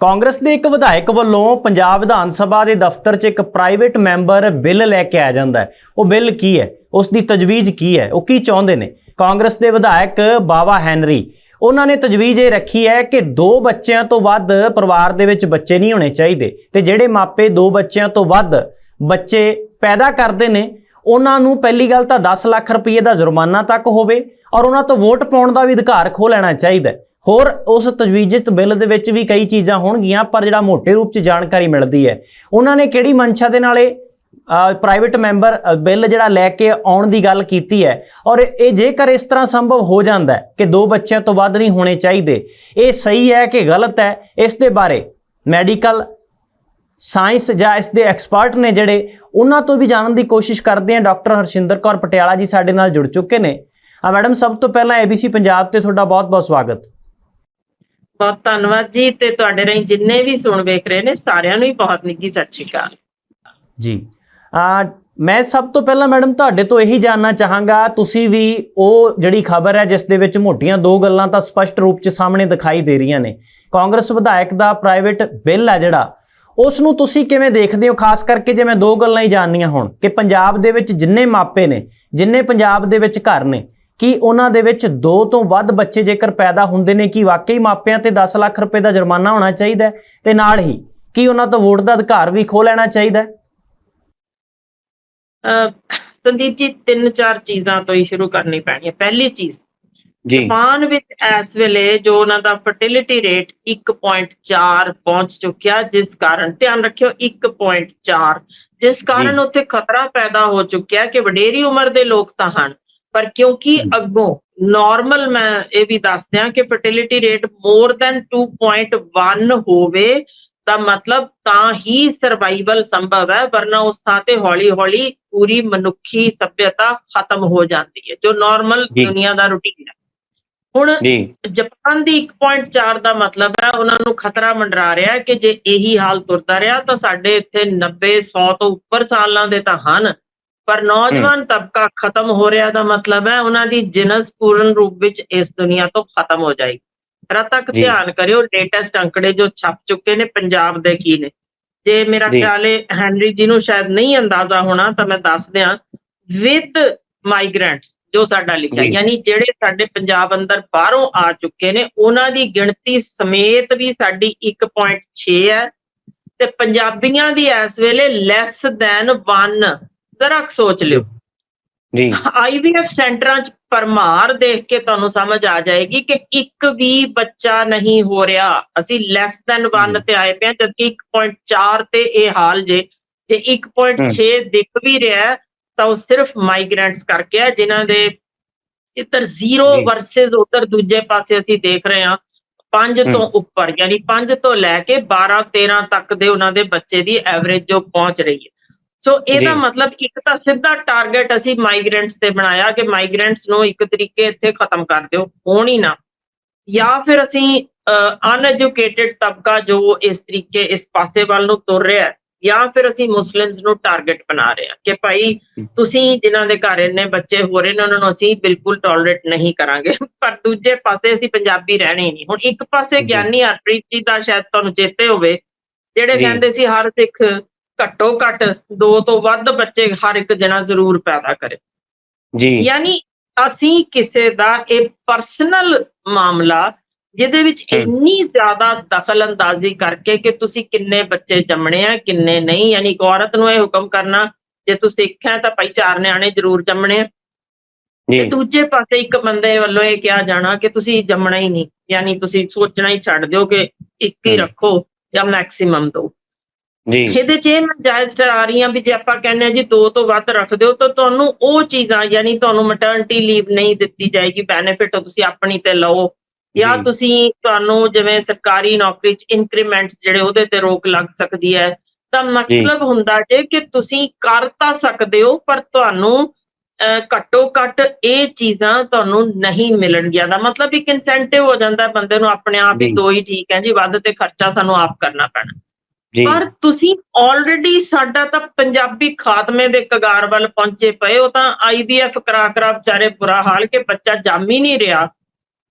ਕਾਂਗਰਸ ਦੇ ਇੱਕ ਵਿਧਾਇਕ ਵੱਲੋਂ ਪੰਜਾਬ ਵਿਧਾਨ ਸਭਾ ਦੇ ਦਫ਼ਤਰ 'ਚ ਇੱਕ ਪ੍ਰਾਈਵੇਟ ਮੈਂਬਰ ਬਿੱਲ ਲੈ ਕੇ ਆ ਜਾਂਦਾ ਹੈ। ਉਹ ਬਿੱਲ ਕੀ ਹੈ? ਉਸ ਦੀ ਤਜਵੀਜ਼ ਕੀ ਹੈ? ਉਹ ਕੀ ਚਾਹੁੰਦੇ ਨੇ? ਕਾਂਗਰਸ ਦੇ ਵਿਧਾਇਕ ਬਾਵਾ ਹੈਨਰੀ, ਉਹਨਾਂ ਨੇ ਤਜਵੀਜ਼ ਇਹ ਰੱਖੀ ਹੈ ਕਿ ਦੋ ਬੱਚਿਆਂ ਤੋਂ ਵੱਧ ਪਰਿਵਾਰ ਦੇ ਵਿੱਚ ਬੱਚੇ ਨਹੀਂ ਹੋਣੇ ਚਾਹੀਦੇ ਤੇ ਜਿਹੜੇ ਮਾਪੇ ਦੋ ਬੱਚਿਆਂ ਤੋਂ ਵੱਧ ਬੱਚੇ ਪੈਦਾ ਕਰਦੇ ਨੇ, ਉਹਨਾਂ ਨੂੰ ਪਹਿਲੀ ਗੱਲ ਤਾਂ 10 ਲੱਖ ਰੁਪਏ ਦਾ ਜੁਰਮਾਨਾ ਤੱਕ ਹੋਵੇ ਔਰ ਉਹਨਾਂ ਤੋਂ ਵੋਟ ਪਾਉਣ ਦਾ ਵੀ ਅਧਿਕਾਰ ਖੋਹ ਲੈਣਾ ਚਾਹੀਦਾ ਹੈ। ਹੋਰ ਉਸ ਤਜਵੀਜ਼ਤ ਬਿੱਲ ਦੇ ਵਿੱਚ ਵੀ ਕਈ ਚੀਜ਼ਾਂ ਹੋਣਗੀਆਂ, ਪਰ ਜਿਹੜਾ ਮੋٹے ਰੂਪ 'ਚ ਜਾਣਕਾਰੀ ਮਿਲਦੀ ਹੈ। ਉਹਨਾਂ ਨੇ ਕਿਹੜੀ ਮਨਸ਼ਾ ਦੇ ਨਾਲ ਇਹ ਪ੍ਰਾਈਵੇਟ ਮੈਂਬਰ ਬਿੱਲ ਜਿਹੜਾ ਲੈ ਕੇ ਆਉਣ ਦੀ ਗੱਲ ਕੀਤੀ ਹੈ? ਔਰ ਇਹ ਜੇਕਰ ਇਸ ਤਰ੍ਹਾਂ ਸੰਭਵ ਹੋ ਜਾਂਦਾ ਹੈ ਕਿ ਦੋ ਬੱਚਿਆਂ ਤੋਂ ਵੱਧ ਨਹੀਂ ਹੋਣੇ ਚਾਹੀਦੇ, ਇਹ ਸਹੀ ਹੈ ਕਿ ਗਲਤ ਹੈ? ਇਸ ਦੇ ਬਾਰੇ ਮੈਡੀਕਲ ਸਾਇੰਸ ਜਾਂ ਇਸ ਦੇ ਐਕਸਪਰਟ ਨੇ ਜਿਹੜੇ, ਉਹਨਾਂ ਤੋਂ ਵੀ ਜਾਣਨ ਦੀ ਕੋਸ਼ਿਸ਼ ਕਰਦੇ ਆ ਡਾਕਟਰ ਹਰਸ਼ਿੰਦਰ ਕੌਰ ਪਟਿਆਲਾ ਜੀ ਸਾਡੇ ਨਾਲ ਜੁੜ ਚੁੱਕੇ ਨੇ। ਆ ਮੈਡਮ, ਸਭ ਤੋਂ ਪਹਿਲਾਂ ABC ਪੰਜਾਬ ਤੇ ਤੁਹਾਡਾ ਬਹੁਤ-ਬਹੁਤ ਸਵਾਗਤ। ਬਹੁਤ ਧੰਨਵਾਦ ਜੀ ਤੇ ਤੁਹਾਡੇ ਰਹੀ ਜਿੰਨੇ ਵੀ ਸੁਣ ਵੇਖ ਰਹੇ ਨੇ, ਸਾਰਿਆਂ ਨੂੰ ਹੀ ਬਹੁਤ ਨਿੱਘੀ ਸਤਿ ਸ਼੍ਰੀ ਅਕਾਲ। ਜੀ, ਆ ਮੈਂ ਸਭ ਤੋਂ ਪਹਿਲਾਂ ਮੈਡਮ ਤੁਹਾਡੇ ਤੋਂ ਇਹੀ ਜਾਨਣਾ ਚਾਹਾਂਗਾ, ਤੁਸੀਂ ਵੀ ਉਹ ਜਿਹੜੀ ਖਬਰ ਹੈ ਜਿਸ ਦੇ ਵਿੱਚ ਮੋਟੀਆਂ ਦੋ ਗੱਲਾਂ ਤਾਂ ਸਪਸ਼ਟ ਰੂਪ 'ਚ ਸਾਹਮਣੇ ਦਿਖਾਈ ਦੇ ਰਹੀਆਂ ਨੇ। ਕਾਂਗਰਸ ਵਿਧਾਇਕ ਦਾ ਪ੍ਰਾਈਵੇਟ ਬਿੱਲ ਹੈ ਜਿਹੜਾ ਉਸ ਨੂੰ ਤੁਸੀਂ ਕਿਵੇਂ ਦੇਖਦੇ ਹੋ? ਖਾਸ ਕਰਕੇ ਜੇ ਮੈਂ ਦੋ ਗੱਲਾਂ ਹੀ ਜਾਣਨੀਆਂ ਹੋਣ, ਕਿ ਪੰਜਾਬ ਦੇ ਵਿੱਚ ਜਿੰਨੇ ਮਾਪੇ ਨੇ, ਜਿੰਨੇ ਪੰਜਾਬ ਦੇ ਵਿੱਚ ਘਰ ਨੇ ਕਿ ਉਹਨਾਂ ਦੇ ਵਿੱਚ ਦੋ ਤੋਂ ਵੱਧ ਬੱਚੇ ਜੇਕਰ ਪੈਦਾ ਹੁੰਦੇ ਨੇ ਕਿ ਵਾਕਈ ਮਾਪਿਆਂ ਤੇ 10 ਲੱਖ ਰੁਪਏ ਦਾ ਜੁਰਮਾਨਾ ਹੋਣਾ ਚਾਹੀਦਾ ਹੈ? ਤੇ ਨਾਲ ਹੀ ਕੀ ਉਹਨਾਂ ਤੋਂ ਵੋਟ ਦਾ ਅਧਿਕਾਰ ਵੀ ਖੋਹ ਲੈਣਾ ਚਾਹੀਦਾ ਸੰਦੀਪ ਜੀ ਤਿੰਨ ਚਾਰ ਚੀਜ਼ਾਂ ਤੋਂ ਹੀ ਸ਼ੁਰੂ ਕਰਨੀ ਪੈਣੀ ਹੈ। ਪਹਿਲੀ ਚੀਜ਼ ਜੀ। ਜਾਪਾਨ ਵਿੱਚ ਇਸ ਵੇਲੇ ਜੋ ਉਹਨਾਂ ਦਾ ਫਰਟੀਲਿਟੀ ਰੇਟ 1.4 ਪਹੁੰਚ ਚੁੱਕਿਆ ਜਿਸ ਕਾਰਨ ਧਿਆਨ ਰੱਖਿਓ 1.4 ਜਿਸ ਕਾਰਨ। ਉੱਥੇ ਖਤਰਾ ਪੈਦਾ ਹੋ ਚੁੱਕਿਆ ਕਿ ਵਡੇਰੀ ਉਮਰ ਦੇ ਲੋਕ ਤਾਂ ਹਨ। ਪਰ ਕਿਉਂਕਿ। ਅੱਗੋਂ ਨਾਰਮਲ ਮੈਂ ਇਹ ਵੀ ਦੱਸ ਦਿਆਂ ਕਿ ਫਰਟੀਲਿਟੀ ਰੇਟ ਮੋਰ ਦੈਨ 2.1 ਹੋਵੇ ਤਾਂ ਮਤਲਬ ਤਾਂ ਹੀ ਸਰਵਾਈਵਲ ਸੰਭਵ ਹੈ ਵਰਨਾ ਉਸ ਥਾਂ ਤੇ ਹੌਲੀ ਹੌਲੀ ਪੂਰੀ ਮਨੁੱਖੀ ਸਭਿਅਤਾ ਖਤਮ ਹੋ ਜਾਂਦੀ ਹੈ ਜੋ ਨਾਰਮਲ। ਦੁਨੀਆ ਦਾ ਰੁਟੀਨ ਹੈ ਹੁਣ ਜਾਪਾਨ ਦੀ 1.4 ਦਾ ਮਤਲਬ ਹੈ ਉਹਨਾਂ ਨੂੰ ਖਤਰਾ ਮੰਡਰਾ ਰਿਹਾ ਹੈ ਕਿ ਜੇ ਇਹੀ ਹਾਲ ਤੁਰਦਾ ਰਿਹਾ ਤਾਂ ਸਾਡੇ ਇੱਥੇ 90 100 ਤੋਂ ਉੱਪਰ ਸਾਲਾਂ ਦੇ ਤਾਂ ਹਨ ਪਰ ਨੌਜਵਾਨ ਤਬਕਾ ਖਤਮ ਹੋ ਰਿਹਾ ਦਾ ਮਤਲਬ ਹੈ ਉਹਨਾਂ ਦੀ ਜਿਨਸ ਪੂਰਨ ਰੂਪ ਵਿੱਚ ਇਸ ਦੁਨੀਆ ਤੋਂ ਖਤਮ ਹੋ ਜਾਏਗੀ ਰਤਕ ਜੀ। ਧਿਆਨ ਕਰਿਓ ਲੇਟੈਸਟ ਅੰਕੜੇ ਜੋ ਛਪ ਚੁੱਕੇ ਨੇ ਪੰਜਾਬ ਦੇ ਕੀ ਨੇ ਜੇ ਮੇਰਾ। ਖਿਆਲ ਹੈ ਹੈਨਰੀ ਜੀ ਨੂੰ ਸ਼ਾਇਦ ਨਹੀਂ ਅੰਦਾਜ਼ਾ ਹੋਣਾ ਤਾਂ ਮੈਂ ਦੱਸ ਦਿਆਂ ਵਿਦ ਮਾਈਗ੍ਰੈਂਟਸ ਜੋ ਸਾਡਾ ਲਿਖਿਆ। ਯਾਨੀ ਜਿਹੜੇ ਸਾਡੇ ਪੰਜਾਬ ਅੰਦਰ ਬਾਹਰੋਂ ਆ ਚੁੱਕੇ ਨੇ ਉਹਨਾਂ ਦੀ ਗਿਣਤੀ ਸਮੇਤ ਵੀ ਸਾਡੀ 1.6 ਹੈ ਤੇ ਪੰਜਾਬੀਆਂ ਦੀ ਇਸ ਵੇਲੇ ਲੈਸ ਦੈਨ 1 ਜ਼ਰਾ ਸੋਚ ਲਿਓ। ਜੀ। ਆਈਵੀਐਫ ਸੈਂਟਰਾਂ 'ਚ ਪਰਮਾਰ ਦੇਖ ਕੇ ਤੁਹਾਨੂੰ ਸਮਝ ਆ ਜਾਏਗੀ ਕਿ ਇੱਕ ਵੀ ਬੱਚਾ ਨਹੀਂ ਹੋ ਰਿਹਾ। ਅਸੀਂ ਲੈਸ ਦੈਨ 1 ਜੀ। ਤੇ ਆਏ ਹਾਂ ਜਦਕਿ 1.4 ਤੇ ਇਹ ਹਾਲ ਜੇ। ਜੇ 1.6 ਦਿਖ ਵੀ ਰਿਹਾ ਤਾਂ ਉਹ ਸਿਰਫ ਮਾਈਗ੍ਰੈਂਟਸ ਕਰਕੇ ਹੈ ਜਿਨ੍ਹਾਂ ਦੇ ਇੱਧਰ ਜ਼ੀਰੋ। ਵਰਸਸ ਉਧਰ ਦੂਜੇ ਪਾਸੇ ਅਸੀਂ ਦੇਖ ਰਹੇ ਹਾਂ। 5 ਹਮ। ਤੋਂ ਉੱਪਰ ਯਾਨੀ 5 ਤੋਂ ਲੈ ਕੇ 12 13 ਤੱਕ ਦੇ ਉਹਨਾਂ ਦੇ ਬੱਚੇ ਦੀ ਐਵਰੇਜ ਜੋ ਪਹੁੰਚ ਰਹੀ ਹੈ। ਸੋ ਇਹਦਾ। ਮਤਲਬ ਇੱਕ ਤਾਂ ਸਿੱਧਾ ਟਾਰਗੇਟ ਅਸੀਂ ਮਾਈਗ੍ਰੈਂਟਸ ਤੇ ਬਣਾਇਆ ਕਿ ਮਾਈਗ੍ਰੈਂਟਸ ਨੂੰ ਇੱਕ ਤਰੀਕੇ ਇੱਥੇ ਖਤਮ ਕਰ ਦਿਓ ਹੋਣ ਹੀ ਨਾ ਜਾਂ ਫਿਰ ਅਸੀਂ ਅਨਐਜੂਕੇਟਿਡ ਤਬਕਾ ਜੋ ਇਸ ਤਰੀਕੇ ਇਸ ਪਾਸੇ ਵੱਲ ਨੂੰ ਤੁਰ ਰਿਹਾ ਹੈ ਜਾਂ ਫਿਰ ਅਸੀਂ ਮੁਸਲਿਮਸ ਨੂੰ ਟਾਰਗੇਟ ਬਣਾ ਰਹੇ ਹਾਂ ਕਿ ਭਾਈ ਤੁਸੀਂ ਜਿਨ੍ਹਾਂ ਦੇ ਘਰ ਇੰਨੇ ਬੱਚੇ ਹੋ ਰਹੇ ਨੇ ਉਹਨਾਂ ਨੂੰ ਅਸੀਂ ਬਿਲਕੁਲ ਟੋਲਰੇਟ ਨਹੀਂ ਕਰਾਂਗੇ ਪਰ ਦੂਜੇ ਪਾਸੇ ਅਸੀਂ ਪੰਜਾਬੀ ਰਹਿਣੇ ਨਹੀਂ ਹੁਣ ਇੱਕ ਪਾਸੇ। ਗਿਆਨੀ ਹਰਪ੍ਰੀਤ ਜੀ ਦਾ ਸ਼ਾਇਦ ਤੁਹਾਨੂੰ ਚੇਤੇ ਹੋਵੇ ਜਿਹੜੇ। ਕਹਿੰਦੇ ਸੀ ਹਰ ਸਿੱਖ ਘੱਟੋ ਘੱਟ ਦੋ ਤੋਂ ਵੱਧ ਬੱਚੇ ਹਰ ਇੱਕ ਜਣਾ ਜ਼ਰੂਰ ਪੈਦਾ ਕਰੇ। ਜੀ। ਯਾਨੀ ਅਸੀਂ ਕਿਸੇ ਦਾ ਇਹ ਪਰਸਨਲ ਮਾਮਲਾ ਜਿਹਦੇ ਵਿੱਚ। ਇੰਨੀ ਜ਼ਿਆਦਾ ਦਖਲ ਅੰਦਾਜ਼ੀ ਕਰਕੇ ਕਿ ਤੁਸੀਂ ਕਿੰਨੇ ਬੱਚੇ ਜੰਮਣੇ ਆ ਕਿੰਨੇ ਨਹੀਂ। ਯਾਨੀ ਇੱਕ ਔਰਤ ਨੂੰ ਇਹ ਹੁਕਮ ਕਰਨਾ ਜੇ ਤੂੰ ਸਿੱਖ ਹੈ ਤਾਂ ਭਾਈ ਚਾਰ ਨਿਆਣੇ ਜ਼ਰੂਰ ਜੰਮਣੇ ਆ। ਤੇ ਦੂਜੇ ਪਾਸੇ ਇੱਕ ਬੰਦੇ ਵੱਲੋਂ ਇਹ ਕਿਹਾ ਜਾਣਾ ਕਿ ਤੁਸੀਂ ਜੰਮਣਾ ਹੀ ਨਹੀਂ। ਯਾਨੀ ਤੁਸੀਂ ਸੋਚਣਾ ਹੀ ਛੱਡ ਦਿਓ ਕਿ ਇੱਕ ਹੀ। ਰੱਖੋ ਜਾਂ ਮੈਕਸਿਮਮ ਦੋ। ਜੀ। ਇਹਦੇ ਚ ਇਹ ਮੈਂ ਜਾਇਜ਼ ਠਹਿਰਾ ਰਹੀ ਹਾਂ ਵੀ ਜੇ ਆਪਾਂ ਕਹਿੰਦੇ ਆ ਜੀ ਦੋ ਤੋਂ ਵੱਧ ਰੱਖ ਦਿਓ ਤਾਂ ਤੁਹਾਨੂੰ ਉਹ ਚੀਜ਼ਾਂ ਯਾਨੀ ਤੁਹਾਨੂੰ ਮੈਟਰਨਿਟੀ ਲੀਵ ਨਹੀਂ ਦਿੱਤੀ ਜਾਏਗੀ ਬੈਨੀਫਿਟ ਤੁਸੀਂ ਆਪਣੀ ਤੇ ਲਓ। ਜਾਂ। ਤੁਸੀਂ ਤੁਹਾਨੂੰ ਜਿਵੇਂ ਸਰਕਾਰੀ ਨੌਕਰੀ ਚ ਇਨਕਰੀਮੈਂਟਸ ਜਿਹੜੇ ਉਹਦੇ ਤੇ ਰੋਕ ਲੱਗ ਸਕਦੀ ਹੈ। ਤਾਂ ਮਤਲਬ ਹੁੰਦਾ ਜੇ ਕਿ ਤੁਸੀਂ ਕਰ ਤਾਂ ਸਕਦੇ ਹੋ ਪਰ ਤੁਹਾਨੂੰ ਘੱਟੋ ਘੱਟ ਇਹ ਚੀਜ਼ਾਂ ਤੁਹਾਨੂੰ ਨਹੀਂ ਮਿਲਣਗੀਆਂ। ਦਾ ਮਤਲਬ ਇੱਕ ਇਨਸੈਂਟਿਵ ਹੋ ਜਾਂਦਾ ਹੈ ਬੰਦੇ ਨੂੰ ਆਪਣੇ ਆਪ ਹੀ। ਦੋ ਹੀ ਠੀਕ ਹੈ ਜੀ ਵੱਧ ਤੇ ਖਰਚਾ ਸਾਨੂੰ ਆਪ ਕਰਨਾ ਪੈਣਾ। ਪਰ ਤੁਸੀਂ ਆਲਰੇਡੀ ਸਾਡਾ ਤਾਂ ਪੰਜਾਬੀ ਖਾਤਮੇ ਦੇ ਕਗਾਰ ਵੱਲ ਪਹੁੰਚੇ ਪਏ ਹੋ ਤਾਂ ਆਈਵੀਐਫ ਕਰਾ ਕਰਾ ਵਿਚਾਰੇ ਬੁਰਾ ਹਾਲ ਕਿ ਬੱਚਾ ਜੰਮ ਹੀ ਨਹੀਂ ਰਿਹਾ।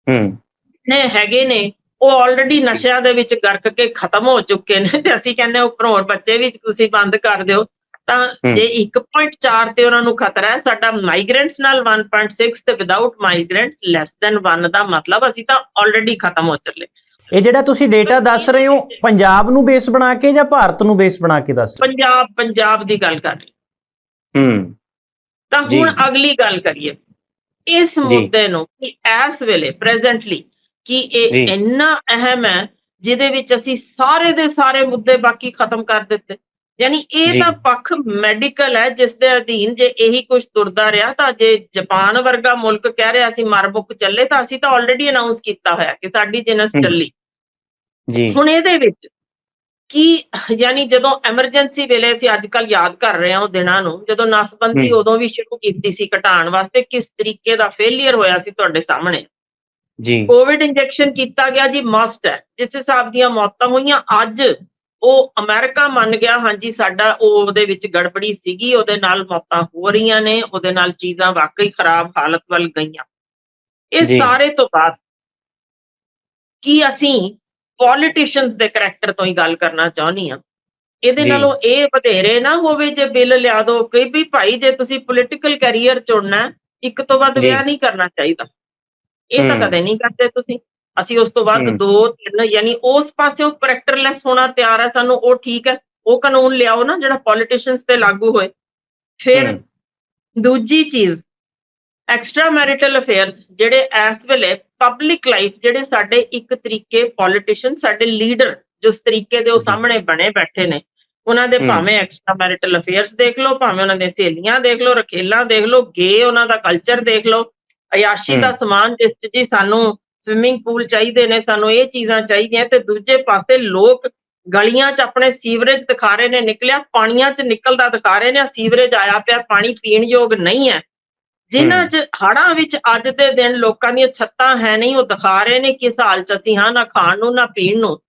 ਹੂੰ। ਨੇ ਹੈਗੇ ਨੇ ਉਹ ਆਲਰੇਡੀ ਨਸ਼ਿਆਂ ਦੇ ਵਿੱਚ ਗਰਕ ਕੇ ਖਤਮ ਹੋ ਚੁੱਕੇ ਨੇ ਤੇ ਅਸੀਂ ਕਹਿੰਦੇ ਉੱਪਰੋਂ ਹੋਰ ਬੱਚੇ ਵੀ ਤੁਸੀਂ ਬੰਦ ਕਰ ਦਿਓ। ਤਾਂ। ਜੇ 1.4 ਤੇ ਉਹਨਾਂ ਨੂੰ ਖਤਰਾ ਹੈ ਸਾਡਾ ਮਾਈਗ੍ਰੈਂਟਸ ਨਾਲ 1.6 ਤੇ ਵਿਦਆਊਟ ਮਾਈਗ੍ਰੈਂਟਸ ਲੈਸ ਦੈਨ 1 ਦਾ ਮਤਲਬ ਅਸੀਂ ਤਾਂ ਆਲਰੇਡੀ ਖਤਮ ਹੋ ਚੱਲੇ। ਇਹ ਜਿਹੜਾ ਤੁਸੀਂ ਡੇਟਾ ਦੱਸ ਰਹੇ ਹੋ ਪੰਜਾਬ ਨੂੰ ਬੇਸ ਬਣਾ ਕੇ ਜਾਂ ਭਾਰਤ ਨੂੰ ਬੇਸ ਬਣਾ ਕੇ ਦੱਸ ਰਹੇ ਪੰਜਾਬ ਪੰਜਾਬ ਦੀ ਗੱਲ ਕਰ ਰਹੀ ਹੂੰ ਤਾਂ। ਹੁਣ ਅਗਲੀ ਗੱਲ ਕਰੀਏ ਇਸ। ਮੁੱਦੇ ਨੂੰ ਕਿ ਇਸ ਵੇਲੇ ਪ੍ਰੈਜ਼ੈਂਟਲੀ ਕਿ ਇਹ। ਇੰਨਾ ਅਹਿਮ ਹੈ ਜਿਹਦੇ ਵਿੱਚ ਅਸੀਂ ਸਾਰੇ ਦੇ ਸਾਰੇ ਮੁੱਦੇ ਬਾਕੀ ਖਤਮ ਕਰ ਦਿੱਤੇ ਯਾਨੀ ਇਹ। ਤਾਂ ਪੱਖ ਮੈਡੀਕਲ ਹੈ ਜਿਸ ਦੇ ਅਧੀਨ ਜੇ ਇਹੀ ਕੁਝ ਤੁਰਦਾ ਰਿਹਾ ਤਾਂ ਜੇ ਜਾਪਾਨ ਵਰਗਾ ਮੁਲਕ ਕਹਿ ਰਿਹਾ ਅਸੀਂ ਮਰ ਮੁੱਕ ਚੱਲੇ ਤਾਂ ਅਸੀਂ ਤਾਂ ਆਲਰੇਡੀ ਅਨਾਉਂਸ ਕੀਤਾ ਹੋਇਆ ਕਿ ਸਾਡੀ ਜਿਨਸ। ਚੱਲੀ ਜੀ। ਹੁਣ ਇਹਦੇ ਵਿੱਚ ਕੀ ਯਾਨੀ ਜਦੋਂ ਐਮਰਜੈਂਸੀ ਵੇਲੇ ਅਸੀਂ ਅੱਜ ਕੱਲ ਯਾਦ ਕਰ ਰਹੇ ਹਾਂ ਉਹ ਦਿਨਾਂ ਨੂੰ ਜਦੋਂ ਨਸਬੰਦੀ। ਉਦੋਂ ਵੀ ਸ਼ੁਰੂ ਕੀਤੀ ਸੀ ਘਟਾਉਣ ਵਾਸਤੇ ਕਿਸ ਤਰੀਕੇ ਦਾ ਫੇਲਿਅਰ ਹੋਇਆ ਸੀ ਤੁਹਾਡੇ ਸਾਹਮਣੇ? ਜੀ। ਕੋਵਿਡ ਇੰਜੈਕਸ਼ਨ ਕੀਤਾ ਗਿਆ ਜੀ ਮਸਟ ਹੈ। ਜਿਸ ਹਿਸਾਬ ਦੀਆਂ ਮੌਤਾਂ ਹੋਈਆਂ ਅੱਜ ਉਹ ਅਮਰੀਕਾ ਮੰਨ ਗਿਆ ਹਾਂਜੀ ਸਾਡਾ ਉਹ ਉਹਦੇ ਵਿੱਚ ਗੜਬੜੀ ਸੀਗੀ ਉਹਦੇ ਨਾਲ ਮੌਤਾਂ ਹੋ ਰਹੀਆਂ ਨੇ ਉਹਦੇ ਨਾਲ ਚੀਜ਼ਾਂ ਵਾਕਈ ਖਰਾਬ ਹਾਲਤ ਵੱਲ ਗਈਆਂ। ਇਹ। ਸਾਰੇ ਤੋਂ ਬਾਅਦ ਕੀ ਅਸੀਂ ਪੋਲੀਟੀਸ਼ੀਅਨਸ ਦੇ ਕਰੈਕਟਰ ਤੋਂ ਹੀ ਗੱਲ ਕਰਨਾ ਚਾਹੁੰਦੀ ਆ ਇਹਦੇ। ਨਾਲੋਂ ਇਹ ਵਧੇਰੇ ਨਾ ਹੋਵੇ ਜੇ ਬਿੱਲ ਲਿਆ ਦੋ ਕਿ ਵੀ ਭਾਈ ਜੇ ਤੁਸੀਂ ਪੋਲੀਟੀਕਲ ਕੈਰੀਅਰ ਚੁਣਨਾ ਇੱਕ ਤੋਂ ਵੱਧ। ਵਿਆਹ ਨਹੀਂ ਕਰਨਾ ਚਾਹੀਦਾ ਇਹ ਤਾਂ। ਕਦੇ ਨਹੀਂ ਕਰਦੇ ਤੁਸੀਂ ਅਸੀਂ ਉਸ ਤੋਂ ਬਾਅਦ। ਦੋ ਤਿੰਨ ਯਾਨੀ ਉਸ ਪਾਸਿਓਂ ਕਰੈਕਟਰਲੈਸ ਹੋਣਾ ਤਿਆਰ ਹੈ ਸਾਨੂੰ ਉਹ ਠੀਕ ਹੈ ਉਹ ਕਾਨੂੰਨ ਲਿਆਓ ਨਾ ਜਿਹੜਾ ਪੋਲੀਟੀਸ਼ੀਅਨਸ ਤੇ ਲਾਗੂ ਹੋਏ ਫਿਰ। ਦੂਜੀ ਚੀਜ਼ ਐਕਸਟਰਾ ਮੈਰਿਟਲ ਅਫੇਅਰਸ ਜਿਹੜੇ ਇਸ ਵੇਲੇ ਪਬਲਿਕ ਲਾਈਫ ਜਿਹੜੇ ਸਾਡੇ ਇੱਕ ਤਰੀਕੇ ਪੋਲੀਟੀਸ਼ੀਅਨ ਸਾਡੇ ਲੀਡਰ ਜਿਸ ਤਰੀਕੇ ਦੇ ਉਹ। ਸਾਹਮਣੇ ਬਣੇ ਬੈਠੇ ਨੇ ਉਹਨਾਂ ਦੇ। ਭਾਵੇਂ ਐਕਸਟਰਾ ਮੈਰਿਟਲ ਅਫੇਅਰਸ ਦੇਖ ਲਓ ਭਾਵੇਂ ਉਹਨਾਂ ਦੀਆਂ ਸਹੇਲੀਆਂ ਦੇਖ ਲਓ ਰਖੇਲਾਂ ਦੇਖ ਲਓ ਗੇ ਉਹਨਾਂ ਦਾ ਕਲਚਰ ਦੇਖ ਲਓ ਅਯਾਸ਼ੀ ਦਾ। ਸਮਾਨ ਜਿਸ ਜੀ ਸਾਨੂੰ ਸਵਿਮਿੰਗ ਪੂਲ ਚਾਹੀਦੇ ਨੇ ਸਾਨੂੰ ਇਹ ਚੀਜ਼ਾਂ ਚਾਹੀਦੀਆਂ ਤੇ ਦੂਜੇ ਪਾਸੇ ਲੋਕ ਗਲੀਆਂ 'ਚ ਆਪਣੇ ਸੀਵਰੇਜ ਦਿਖਾ ਰਹੇ ਨੇ ਨਿਕਲਿਆ ਪਾਣੀਆਂ 'ਚ ਨਿਕਲਦਾ ਦਿਖਾ ਰਹੇ ਨੇ ਸੀਵਰੇਜ ਆਇਆ ਪਿਆ ਪਾਣੀ ਪੀਣ ਯੋਗ ਨਹੀਂ ਹੈ ਜਿਨ੍ਹਾਂ। 'ਚ ਹੜ੍ਹਾਂ ਵਿੱਚ ਅੱਜ ਦੇ ਦਿਨ ਲੋਕਾਂ ਦੀਆਂ ਛੱਤਾਂ ਹੈ ਨਹੀਂ ਉਹ ਦਿਖਾ ਰਹੇ ਨੇ ਕਿਸ ਹਾਲ 'ਚ ਅਸੀਂ ਹਾਂ ਨਾ ਖਾਣ ਨੂੰ ਨਾ ਪੀਣ ਨੂੰ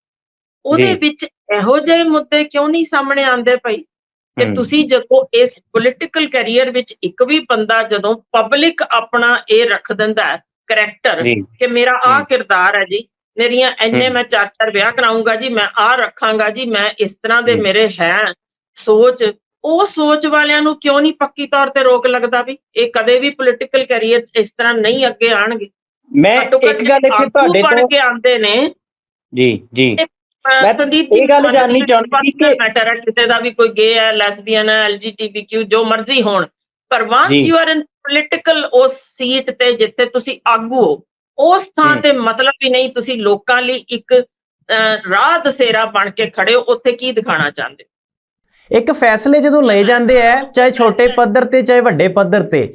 ਉਹਦੇ। ਵਿੱਚ ਇਹੋ ਜਿਹੇ ਮੁੱਦੇ ਕਿਉਂ ਨਹੀਂ ਸਾਹਮਣੇ ਆਉਂਦੇ ਪਈ ਕਿ। ਤੁਸੀਂ ਜਦੋਂ ਇਸ ਪੋਲਿਟੀਕਲ ਕੈਰੀਅਰ ਵਿੱਚ ਇੱਕ ਵੀ ਬੰਦਾ ਜਦੋਂ ਪਬਲਿਕ ਆਪਣਾ ਇਹ ਰੱਖ ਦਿੰਦਾ ਹੈ ਕਰੈਕਟਰ ਕਿ ਮੇਰਾ ਆਹ। ਕਿਰਦਾਰ ਹੈ ਜੀ ਮੇਰੀਆਂ ਹਮ। ਮੈਂ ਚਾਰ ਚਾਰ ਵਿਆਹ ਕਰਾਉਂਗਾ ਜੀ ਮੈਂ ਆਹ ਰੱਖਾਂਗਾ ਜੀ ਮੈਂ ਇਸ ਤਰ੍ਹਾਂ ਦੇ। ਮੇਰੇ ਹੈ ਸੋਚ ਉਹ ਸੋਚ ਵਾਲਿਆਂ ਨੂੰ ਕਿਉਂ ਨਹੀਂ ਪੱਕੀ ਤੌਰ ਤੇ ਰੋਕ ਲੱਗਦਾ ਵੀ ਇਹ ਕਦੇ ਵੀ ਪੋਲਿਟੀਕਲ ਕੈਰੀਅਰ ਇਸ ਤਰ੍ਹਾਂ ਨਹੀਂ ਅੱਗੇ ਆਣਗੇ ਮੈਂ ਇੱਕ ਗੱਲ ਇੱਥੇ ਤੁਹਾਡੇ ਤੋਂ ਕੇ ਆਉਂਦੇ ਨੇ ਜੀ ਜੀ ਮੈਂ ਸੰਦੀਪ ਇਹ ਗੱਲ ਜਾਣਨੀ ਚਾਹੁੰਦੀ ਕਿ- ਮੈਟਰ ਹੈ ਕਿਸੇ ਦਾ ਵੀ ਕੋਈ ਗੇ ਹੈ ਲੈਸਬੀਅਨ ਹੈ ਐਲਜੀਟੀਬੀਕਿਊ ਜੋ ਮਰਜ਼ੀ ਹੋਣ ਪਰ Vance ji. You are in political ਉਸ ਸੀਟ ਤੇ ਜਿੱਥੇ ਤੁਸੀਂ ਆਗੂ ਹੋ ਉਸ ਥਾਂ। ਤੇ ਮਤਲਬ ਵੀ ਨਹੀਂ ਤੁਸੀਂ ਲੋਕਾਂ ਲਈ ਇੱਕ ਰਾਹ ਦਸੇਰਾ ਬਣ ਕੇ ਖੜੇ ਹੋ ਉੱਥੇ ਕੀ ਦਿਖਾਣਾ ਚਾਹੁੰਦੇ? ਇੱਕ ਫੈਸਲੇ ਜਦੋਂ ਲਏ ਜਾਂਦੇ ਆ ਚਾਹੇ ਛੋਟੇ ਪੱਧਰ ਤੇ ਚਾਹੇ ਵੱਡੇ ਪੱਧਰ ਤੇ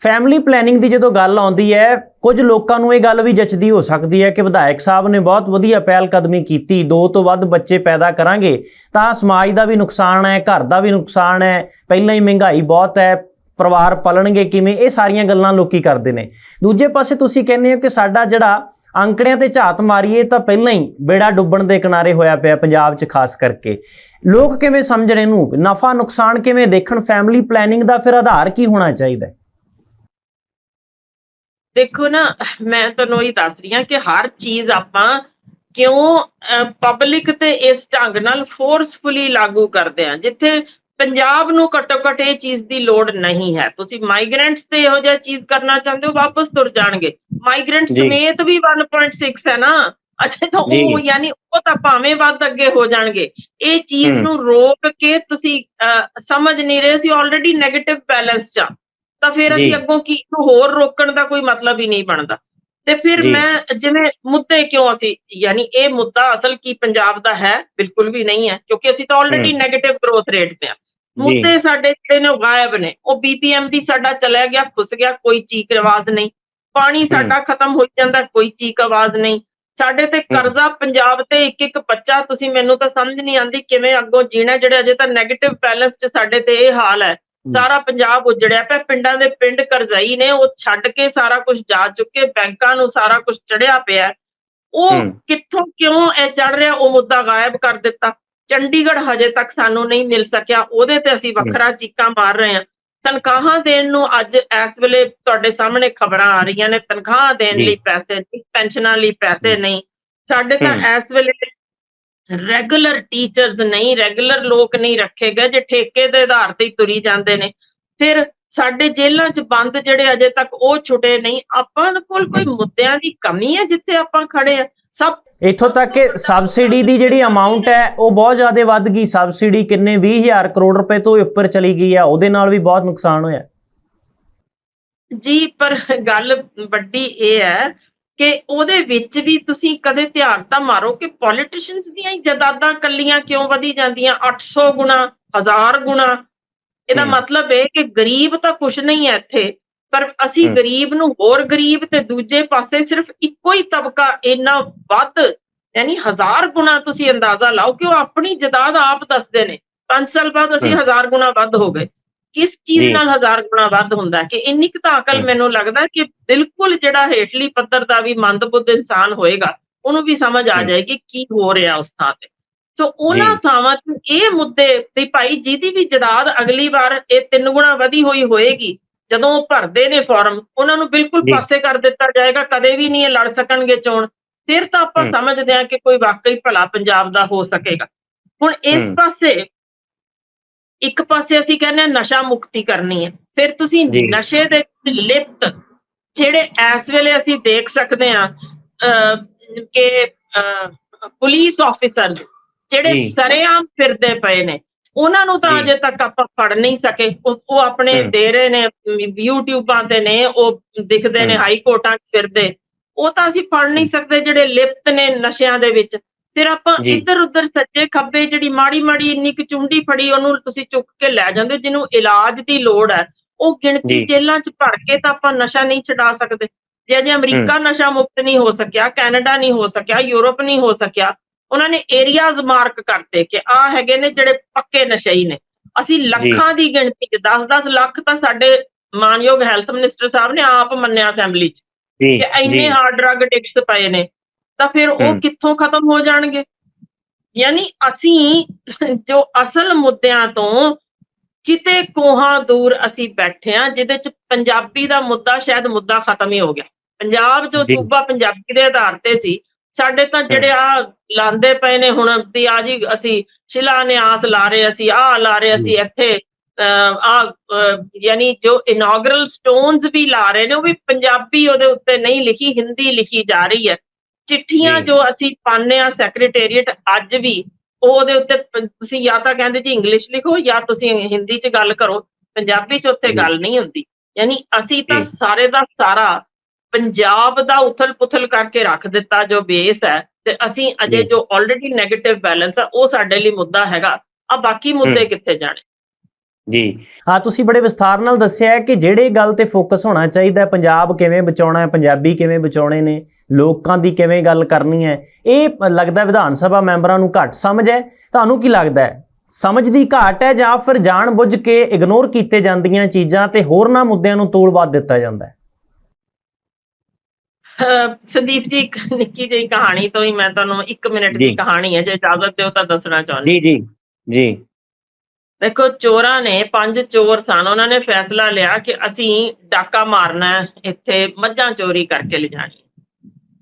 ਫੈਮਿਲੀ ਪਲੈਨਿੰਗ ਦੀ ਜਦੋਂ ਗੱਲ ਆਉਂਦੀ ਹੈ ਕੁਝ ਲੋਕਾਂ ਨੂੰ ਇਹ ਗੱਲ ਵੀ ਜਚਦੀ ਹੋ ਸਕਦੀ ਹੈ ਕਿ ਵਿਧਾਇਕ ਸਾਹਿਬ ਨੇ ਬਹੁਤ ਵਧੀਆ ਪਹਿਲ ਕਦਮੀ ਕੀਤੀ ਦੋ ਤੋਂ ਵੱਧ ਬੱਚੇ ਪੈਦਾ ਕਰਾਂਗੇ ਤਾਂ ਸਮਾਜ ਦਾ ਵੀ ਨੁਕਸਾਨ ਹੈ ਘਰ ਦਾ ਵੀ ਨੁਕਸਾਨ ਹੈ ਪਹਿਲਾਂ ਹੀ ਮਹਿੰਗਾਈ ਬਹੁਤ ਹੈ ਪਰਿਵਾਰ ਪਲਣਗੇ ਕਿਵੇਂ ਇਹ ਸਾਰੀਆਂ ਗੱਲਾਂ ਲੋਕੀ ਕਰਦੇ ਨੇ। ਦੂਜੇ ਪਾਸੇ ਤੁਸੀਂ ਕਹਿੰਦੇ ਹੋ ਕਿ ਸਾਡਾ ਜਿਹੜਾ ਅੰਕੜਿਆਂ ਤੇ ਝਾਤ ਮਾਰੀਏ ਤਾਂ ਪਹਿਲਾਂ ਹੀ ਬੇੜਾ ਡੁੱਬਣ ਦੇ ਕਿਨਾਰੇ ਹੋਇਆ ਪਿਆ ਪੰਜਾਬ 'ਚ ਖਾਸ ਕਰਕੇ। ਲੋਕ ਕਿਵੇਂ ਸਮਝਣ ਇਹਨੂੰ? ਨਫਾ ਨੁਕਸਾਨ ਕਿਵੇਂ ਦੇਖਣ? ਫੈਮਿਲੀ ਪਲੈਨਿੰਗ ਦਾ ਫਿਰ ਆਧਾਰ ਕੀ ਹੋਣਾ ਚਾਹੀਦਾ? ਦੇਖੋ ਨਾ, ਮੈਂ ਤੁਹਾਨੂੰ ਇਹ ਦੱਸ ਰਹੀ ਹਾਂ ਕਿ ਹਰ ਚੀਜ਼ ਆਪਾਂ ਕਿਉਂ ਪਬਲਿਕ ਤੇ ਇਸ ਢੰਗ ਨਾਲ ਫੋਰਸਫੁਲੀ ਲਾਗੂ ਕਰਦੇ ਆ ਜਿੱਥੇ ਪੰਜਾਬ ਨੂੰ ਘੱਟੋ ਘੱਟ ਇਹ ਚੀਜ਼ ਦੀ ਲੋੜ ਨਹੀਂ ਹੈ ਤੁਸੀਂ ਮਾਈਗ੍ਰੈਂਟਸ ਤੇ ਇਹੋ ਜਿਹਾ ਚੀਜ਼ ਕਰਨਾ ਚਾਹੁੰਦੇ ਹੋ ਵਾਪਸ ਤੁਰ ਜਾਣਗੇ ਮਾਈਗ੍ਰੈਂਟ। ਸਮੇਤ ਵੀ 1.6 ਹੈ ਨਾ ਅੱਛਾ ਤਾਂ। ਉਹ ਯਾਨੀ ਉਹ ਤਾਂ ਭਾਵੇਂ ਵੱਧ ਅੱਗੇ ਹੋ ਜਾਣਗੇ ਇਹ ਚੀਜ਼। ਨੂੰ ਰੋਕ ਕੇ ਤੁਸੀਂ ਸਮਝ ਨਹੀਂ ਰਹੇ ਸੀ ਆਲਰੇਡੀ 네ਗੇਟਿਵ ਬੈਲੈਂਸ ਚ। ਤਾਂ ਫਿਰ ਅਸੀਂ। ਅੱਗੋਂ ਕੀ ਨੂੰ ਹੋਰ ਰੋਕਣ ਦਾ ਕੋਈ ਮਤਲਬ ਹੀ ਨਹੀਂ ਬਣਦਾ ਤੇ ਫਿਰ। ਮੈਂ ਜਿਵੇਂ ਮੁੱਦੇ ਕਿਉਂ ਅਸੀਂ ਯਾਨੀ ਇਹ ਮੁੱਦਾ ਅਸਲ ਕੀ ਪੰਜਾਬ ਦਾ ਹੈ ਬਿਲਕੁਲ ਵੀ ਨਹੀਂ ਹੈ ਕਿਉਂਕਿ ਅਸੀਂ ਤਾਂ ਆਲਰੇਡੀ ਹਮ। 네ਗੇਟਿਵ ਗਰੋਥ ਰੇਟ ਤੇ ਆ ਮੁੱਦੇ ਸਾਡੇ ਜਿਹੜੇ ਨੇ ਗਾਇਬ ਨੇ। ਉਹ ਬੀਪੀਐਮ ਵੀ ਸਾਡਾ ਚਲਾ ਗਿਆ ਫੁੱਸ ਗਿਆ ਕੋਈ ਚੀਕ ਆਵਾਜ਼ ਨਹੀਂ। ਪਾਣੀ ਸਾਡਾ ਖਤਮ ਹੋ ਜਾਂਦਾ ਕੋਈ ਚੀਕ ਆਵਾਜ਼ ਨਹੀਂ। ਸਾਡੇ ਤੇ ਕਰਜ਼ਾ ਪੰਜਾਬ ਤੇ ਇੱਕ ਇੱਕ ਬੱਚਾ ਤੁਸੀਂ ਮੈਨੂੰ ਤਾਂ ਸਮਝ ਨਹੀਂ ਆਂਦੀ ਕਿਵੇਂ ਅੱਗੋਂ ਜੀਣਾ ਜਿਹੜੇ ਅਜੇ ਤਾਂ 네ਗੇਟਿਵ ਬੈਲੈਂਸ 'ਚ ਸਾਡੇ ਤੇ ਇਹ ਹਾਲ ਹੈ। ਸਾਰਾ ਪੰਜਾਬ ਉਜੜਿਆ ਪਿਆ ਪਿੰਡਾਂ ਦੇ ਪਿੰਡ ਕਰਜ਼ਾਈ ਨੇ ਉਹ ਛੱਡ ਕੇ ਸਾਰਾ ਕੁਝ ਜਾ ਚੁੱਕੇ ਬੈਂਕਾਂ ਨੂੰ ਸਾਰਾ ਕੁਝ ਚੜਿਆ ਪਿਆ। ਉਹ। ਕਿੱਥੋਂ ਕਿਉਂ ਇਹ ਚੜ ਰਿਹਾ ਉਹ ਮੁੱਦਾ ਗਾਇਬ ਕਰ ਦਿੱਤਾ। ਚੰਡੀਗੜ੍ਹ ਹਜੇ ਤੱਕ ਸਾਨੂੰ ਨਹੀਂ ਮਿਲ ਸਕਿਆ ਉਹਦੇ ਤੇ ਅਸੀਂ ਵੱਖਰਾ ਚੀਕਾਂ ਮਾਰ ਰਹੇ ਹਾਂ ਤਨਖਾਹਾਂ ਦੇਣ ਨੂੰ ਅੱਜ ਇਸ ਵੇਲੇ ਤੁਹਾਡੇ ਸਾਹਮਣੇ ਖਬਰਾਂ ਆ ਰਹੀਆਂ ਨੇ ਤਨਖਾਹ ਦੇਣ। ਲਈ ਪੈਸੇ ਨਹੀਂ ਪੈਨਸ਼ਨਾਂ ਲਈ ਪੈਸੇ। ਨਹੀਂ ਸਾਡੇ ਤਾਂ। ਇਸ ਵੇਲੇ ਰੈਗੂਲਰ ਟੀਚਰਸ ਨਹੀਂ ਰੈਗੂਲਰ ਲੋਕ ਨਹੀਂ ਰੱਖੇ ਗਏ ਜੇ ਠੇਕੇ ਦੇ ਆਧਾਰ ਤੇ ਹੀ ਤੁਰੀ ਜਾਂਦੇ ਨੇ ਫਿਰ ਸਾਡੇ ਜੇਲ੍ਹਾਂ 'ਚ ਬੰਦ ਜਿਹੜੇ ਅਜੇ ਤੱਕ ਉਹ ਛੁੱਟੇ ਨਹੀਂ ਆਪਾਂ ਕੋਲ ਕੋਈ ਮੁੱਦਿਆਂ ਦੀ ਕਮੀ ਹੈ ਜਿੱਥੇ ਆਪਾਂ ਖੜੇ ਆ ਸਭ ਇੱਥੋਂ ਤੱਕ ਕਿ ਸਬਸਿਡੀ ਦੀ ਜਿਹੜੀ ਅਮਾਉਂਟ ਹੈ ਉਹ ਬਹੁਤ ਜ਼ਿਆਦਾ ਵੱਧ ਗਈ। ਸਬਸਿਡੀ ਕਿੰਨੇ 20000 ਕਰੋੜ ਰੁਪਏ ਤੋਂ ਉੱਪਰ ਚਲੀ ਗਈ ਹੈ ਉਹਦੇ ਨਾਲ ਵੀ ਬਹੁਤ ਨੁਕਸਾਨ ਹੋਇਆ। ਜੀ ਪਰ ਗੱਲ ਵੱਡੀ ਇਹ ਹੈ ਕਿ ਉਹਦੇ ਵਿੱਚ ਵੀ ਤੁਸੀਂ ਕਦੇ ਧਿਆਨ ਤਾਂ ਮਾਰੋ ਕਿ ਪੋਲੀਟੀਸ਼ੀਅਨਸ ਦੀਆਂ ਹੀ ਜਾਇਦਾਦਾਂ ਕੱਲੀਆਂ ਕਿਉਂ ਵਧੀ ਜਾਂਦੀਆਂ? 800 ਗੁਣਾ 1000 ਗੁਣਾ। ਇਹਦਾ। ਮਤਲਬ ਇਹ ਕਿ ਗਰੀਬ ਤਾਂ ਕੁਛ ਨਹੀਂ ਹੈ ਇੱਥੇ। ਪਰ ਅਸੀਂ। ਗਰੀਬ ਨੂੰ ਹੋਰ ਗਰੀਬ ਤੇ ਦੂਜੇ ਪਾਸੇ ਸਿਰਫ ਇੱਕੋ ਹੀ ਤਬਕਾ ਇੰਨਾ ਵੱਧ ਯਾਨੀ ਹਜ਼ਾਰ ਗੁਣਾ ਤੁਸੀਂ ਅੰਦਾਜ਼ਾ ਲਾਓ ਕਿ ਉਹ ਆਪਣੀ ਜਾਇਦਾਦ ਆਪ ਦੱਸਦੇ ਨੇ 5 ਸਾਲ ਬਾਅਦ ਅਸੀਂ। ਹਜ਼ਾਰ ਗੁਣਾ ਵੱਧ ਹੋ ਗਏ ਕਿਸ ਚੀਜ਼। ਨਾਲ ਹਜ਼ਾਰ ਗੁਣਾ ਵੱਧ ਹੁੰਦਾ ਕਿ ਇੰਨੀ ਕੁ ਤਾਂ ਅਕਲ। ਮੈਨੂੰ ਲੱਗਦਾ ਕਿ ਬਿਲਕੁਲ ਜਿਹੜਾ ਹੇਠਲੀ ਪੱਧਰ ਦਾ ਵੀ ਮੰਦਬੁੱਧ ਇਨਸਾਨ ਹੋਏਗਾ ਉਹਨੂੰ ਵੀ ਸਮਝ ਆ। ਜਾਏਗੀ ਕੀ ਹੋ ਰਿਹਾ ਉਸ ਥਾਂ ਤੇ ਸੋ ਉਹਨਾਂ। ਥਾਵਾਂ ਤੇ ਇਹ ਮੁੱਦੇ ਵੀ ਭਾਈ ਜਿਹਦੀ ਵੀ ਜਾਇਦਾਦ ਅਗਲੀ ਵਾਰ ਇਹ ਤਿੰਨ ਗੁਣਾ ਵਧੀ ਹੋਈ ਹੋਏਗੀ ਜਦੋਂ ਉਹ ਭਰਦੇ ਨੇ ਫਾਰਮ ਉਹਨਾਂ ਨੂੰ ਬਿਲਕੁਲ। ਪਾਸੇ ਕਰ ਦਿੱਤਾ ਜਾਏਗਾ ਕਦੇ ਵੀ ਨਹੀਂ ਇਹ ਲੜ ਸਕਣਗੇ ਚੋਣ ਫਿਰ ਤਾਂ ਆਪਾਂ। ਸਮਝਦੇ ਹਾਂ ਕਿ ਕੋਈ ਵਾਕਈ ਭਲਾ ਪੰਜਾਬ ਦਾ ਹੋ ਸਕੇਗਾ ਹੁਣ ਇਸ। ਪਾਸੇ ਇੱਕ ਪਾਸੇ ਅਸੀਂ ਕਹਿੰਦੇ ਹਾਂ ਨਸ਼ਾ ਮੁਕਤੀ ਕਰਨੀ ਹੈ ਫਿਰ ਤੁਸੀਂ। ਨਸ਼ੇ ਦੇ ਲਿਪਤ ਜਿਹੜੇ ਇਸ ਵੇਲੇ ਅਸੀਂ ਦੇਖ ਸਕਦੇ ਹਾਂ ਅਹ, ਕਿ ਪੁਲਿਸ ਆਫੀਸਰ ਜਿਹੜੇ। ਸਰੇਆਮ ਫਿਰਦੇ ਪਏ ਨੇ ਉਹਨਾਂ ਨੂੰ ਤਾਂ। ਅਜੇ ਤੱਕ ਆਪਾਂ ਫੜ ਨਹੀਂ ਸਕੇ ਉਹ ਆਪਣੇ। ਦੇ ਰਹੇ ਨੇ ਯੂਟਿਊਬਾਂ ਤੇ ਨੇ ਉਹ ਦਿਖਦੇ ਨੇ। ਹਾਈ ਕੋਰਟਾਂ 'ਚ ਫਿਰਦੇ ਉਹ ਤਾਂ ਅਸੀਂ ਫੜ ਨਹੀਂ ਸਕਦੇ ਜਿਹੜੇ ਲਿਪਤ ਨੇ ਨਸ਼ਿਆਂ ਦੇ ਵਿੱਚ ਫਿਰ ਆਪਾਂ। ਇੱਧਰ ਉੱਧਰ ਸੱਜੇ ਖੱਬੇ ਜਿਹੜੀ ਮਾੜੀ ਮਾੜੀ ਇੰਨੀ ਕੁ ਚੁੰਡੀ ਫੜੀ ਉਹਨੂੰ ਤੁਸੀਂ ਚੁੱਕ ਕੇ ਲੈ ਜਾਂਦੇ ਜਿਹਨੂੰ ਇਲਾਜ ਦੀ ਲੋੜ ਹੈ ਉਹ ਗਿਣਤੀ ਜੀ। ਜੇਲ੍ਹਾਂ 'ਚ ਭਰ ਕੇ ਤਾਂ ਆਪਾਂ ਨਸ਼ਾ ਨਹੀਂ ਛਡਾ ਸਕਦੇ ਜੇ ਅਜੇ ਅਮਰੀਕਾ ਨਸ਼ਾ ਮੁਕਤ ਨਹੀਂ ਹੋ ਸਕਿਆ ਕੈਨੇਡਾ ਨਹੀਂ ਹੋ ਸਕਿਆ ਯੂਰਪ ਨਹੀਂ ਹੋ ਸਕਿਆ ਉਹਨਾਂ ਨੇ ਏਰੀਆਜ਼ ਮਾਰਕ ਕਰਤੇ ਕਿ ਆ ਹੈਗੇ ਨੇ ਜਿਹੜੇ ਪੱਕੇ ਨਸ਼ਈ ਨੇ। ਅਸੀਂ ਲੱਖਾਂ ਦੀ ਗਿਣਤੀ 'ਚ 10-10 ਲੱਖ ਤਾਂ ਸਾਡੇ ਮਾਨਯੋਗ ਹੈਲਥ ਮਿਨਿਸਟਰ ਸਾਹਿਬ ਨੇ ਆਪ ਮੰਨਿਆ ਅਸੈਂਬਲੀ 'ਚ ਕਿ ਇੰਨੇ ਹਾਰਡ ਡਰੱਗ ਐਡਿਕਟਸ ਪਏ ਨੇ। ਤਾਂ ਫਿਰ ਉਹ। ਕਿੱਥੋਂ ਖਤਮ ਹੋ ਜਾਣਗੇ? ਯਾਨੀ ਅਸੀਂ ਜੋ ਅਸਲ ਮੁੱਦਿਆਂ ਤੋਂ ਕਿਤੇ ਕੋਹਾਂ ਦੂਰ ਅਸੀਂ ਬੈਠੇ ਆ ਜਿਹਦੇ ਚ ਪੰਜਾਬੀ ਦਾ ਮੁੱਦਾ ਸ਼ਾਇਦ ਮੁੱਦਾ ਖਤਮ ਹੀ ਹੋ ਗਿਆ। ਪੰਜਾਬ ਜੀ। ਸੂਬਾ ਪੰਜਾਬੀ ਦੇ ਆਧਾਰ ਤੇ ਸੀ ਸਾਡੇ ਤਾਂ ਜਿਹੜੇ ਆ ਲਾਂਦੇ ਪਏ ਨੇ ਹੁਣ ਵੀ ਆ ਜੀ ਅਸੀਂ ਸ਼ਿਲਾਨਿਆਸ ਲਾ ਰਹੇ ਅਸੀਂ ਆ ਲਾ ਰਹੇ ਅਸੀਂ ਇੱਥੇ ਆ ਯਾਨੀ ਜੋ ਇਨੋਗਰਲ ਸਟੋਨਸ ਵੀ ਲਾ ਰਹੇ ਨੇ ਉਹ ਵੀ ਪੰਜਾਬੀ ਉਹਦੇ ਉੱਤੇ ਨਹੀਂ ਲਿਖੀ ਹਿੰਦੀ ਲਿਖੀ ਜਾ ਰਹੀ ਹੈ ਚਿੱਠੀਆਂ ਜੀ। ਅਸੀਂ ਪਾਉਂਦੇ ਆ ਸੈਕਟਰੀਏਟ ਅੱਜ ਵੀ ਉਹ ਉਹਦੇ ਉੱਤੇ ਤੁਸੀਂ ਜਾਂ ਤਾਂ ਕਹਿੰਦੇ ਜੀ ਇੰਗਲਿਸ਼ ਲਿਖੋ ਜਾਂ ਤੁਸੀਂ ਹਿੰਦੀ 'ਚ ਗੱਲ ਕਰੋ ਪੰਜਾਬੀ 'ਚ ਉੱਥੇ। ਗੱਲ ਨਹੀਂ ਹੁੰਦੀ ਯਾਨੀ ਅਸੀਂ ਤਾਂ। ਸਾਰੇ ਦਾ ਸਾਰਾ ਪੰਜਾਬ ਦਾ ਉਥਲ-ਪੁਥਲ ਕਰਕੇ ਰੱਖ ਦਿੱਤਾ ਜੋ ਬੇਸ ਹੈ ਤੇ ਅਸੀਂ ਅਜੇ ਜੀ। ਆਲਰੇਡੀ 네ਗੇਟਿਵ ਬੈਲੈਂਸ ਆ ਉਹ ਸਾਡੇ ਲਈ ਮੁੱਦਾ ਹੈਗਾ। ਆ ਬਾਕੀ ਮੁੱਦੇ। ਕਿੱਥੇ ਜਾਣੇ? ਜੀ। ਹਾਂ ਤੁਸੀਂ ਬੜੇ ਵਿਸਥਾਰ ਨਾਲ ਦੱਸਿਆ ਹੈ ਕਿ ਜਿਹੜੇ ਗੱਲ ਤੇ ਫੋਕਸ ਹੋਣਾ ਚਾਹੀਦਾ ਪੰਜਾਬ ਕਿਵੇਂ ਬਚਾਉਣਾ ਹੈ ਪੰਜਾਬੀ ਕਿਵੇਂ ਬਚਾਉਣੇ ਨੇ ਲੋਕਾਂ ਦੀ ਕਿਵੇਂ ਗੱਲ ਕਰਨੀ ਹੈ ਇਹ ਲੱਗਦਾ ਵਿਧਾਨ ਸਭਾ ਮੈਂਬਰਾਂ ਨੂੰ ਘੱਟ ਸਮਝ ਹੈ। ਤੁਹਾਨੂੰ ਕੀ ਲੱਗਦਾ ਹੈ? ਸਮਝ ਦੀ ਘਾਟ ਹੈ ਜਾਂ ਫਿਰ ਜਾਣਬੁੱਝ ਕੇ ਇਗਨੋਰ ਕੀਤੇ ਜਾਂਦੀਆਂ ਚੀਜ਼ਾਂ ਤੇ ਹੋਰਨਾਂ ਮੁੱਦਿਆਂ ਨੂੰ ਤੋਲ ਬਾਦ ਦਿੱਤਾ ਜਾਂਦਾ ਹੈ? ਸੰਦੀਪ ਜੀ ਇੱਕ ਨਿੱਕੀ ਜਿਹੀ ਕਹਾਣੀ ਤੋਂ ਹੀ ਮੈਂ ਤੁਹਾਨੂੰ 1 ਮਿੰਟ ਦੀ ਜੀ। ਕਹਾਣੀ ਹੈ ਜੇ ਇਜਾਜ਼ਤ ਦਿਓ ਤਾਂ ਦੱਸਣਾ ਚਾਹੁੰਦੀ ਜੀ ਜੀ ਜੀ। ਦੇਖੋ ਚੋਰਾਂ ਨੇ ਪੰਜ ਚੋਰ ਸਨ ਉਹਨਾਂ ਨੇ ਫੈਸਲਾ ਲਿਆ ਕਿ ਅਸੀਂ ਡਾਕਾ ਮਾਰਨਾ ਹੈ ਇੱਥੇ ਮੱਝਾਂ ਚੋਰੀ ਕਰਕੇ ਲਿਜਾਣੀ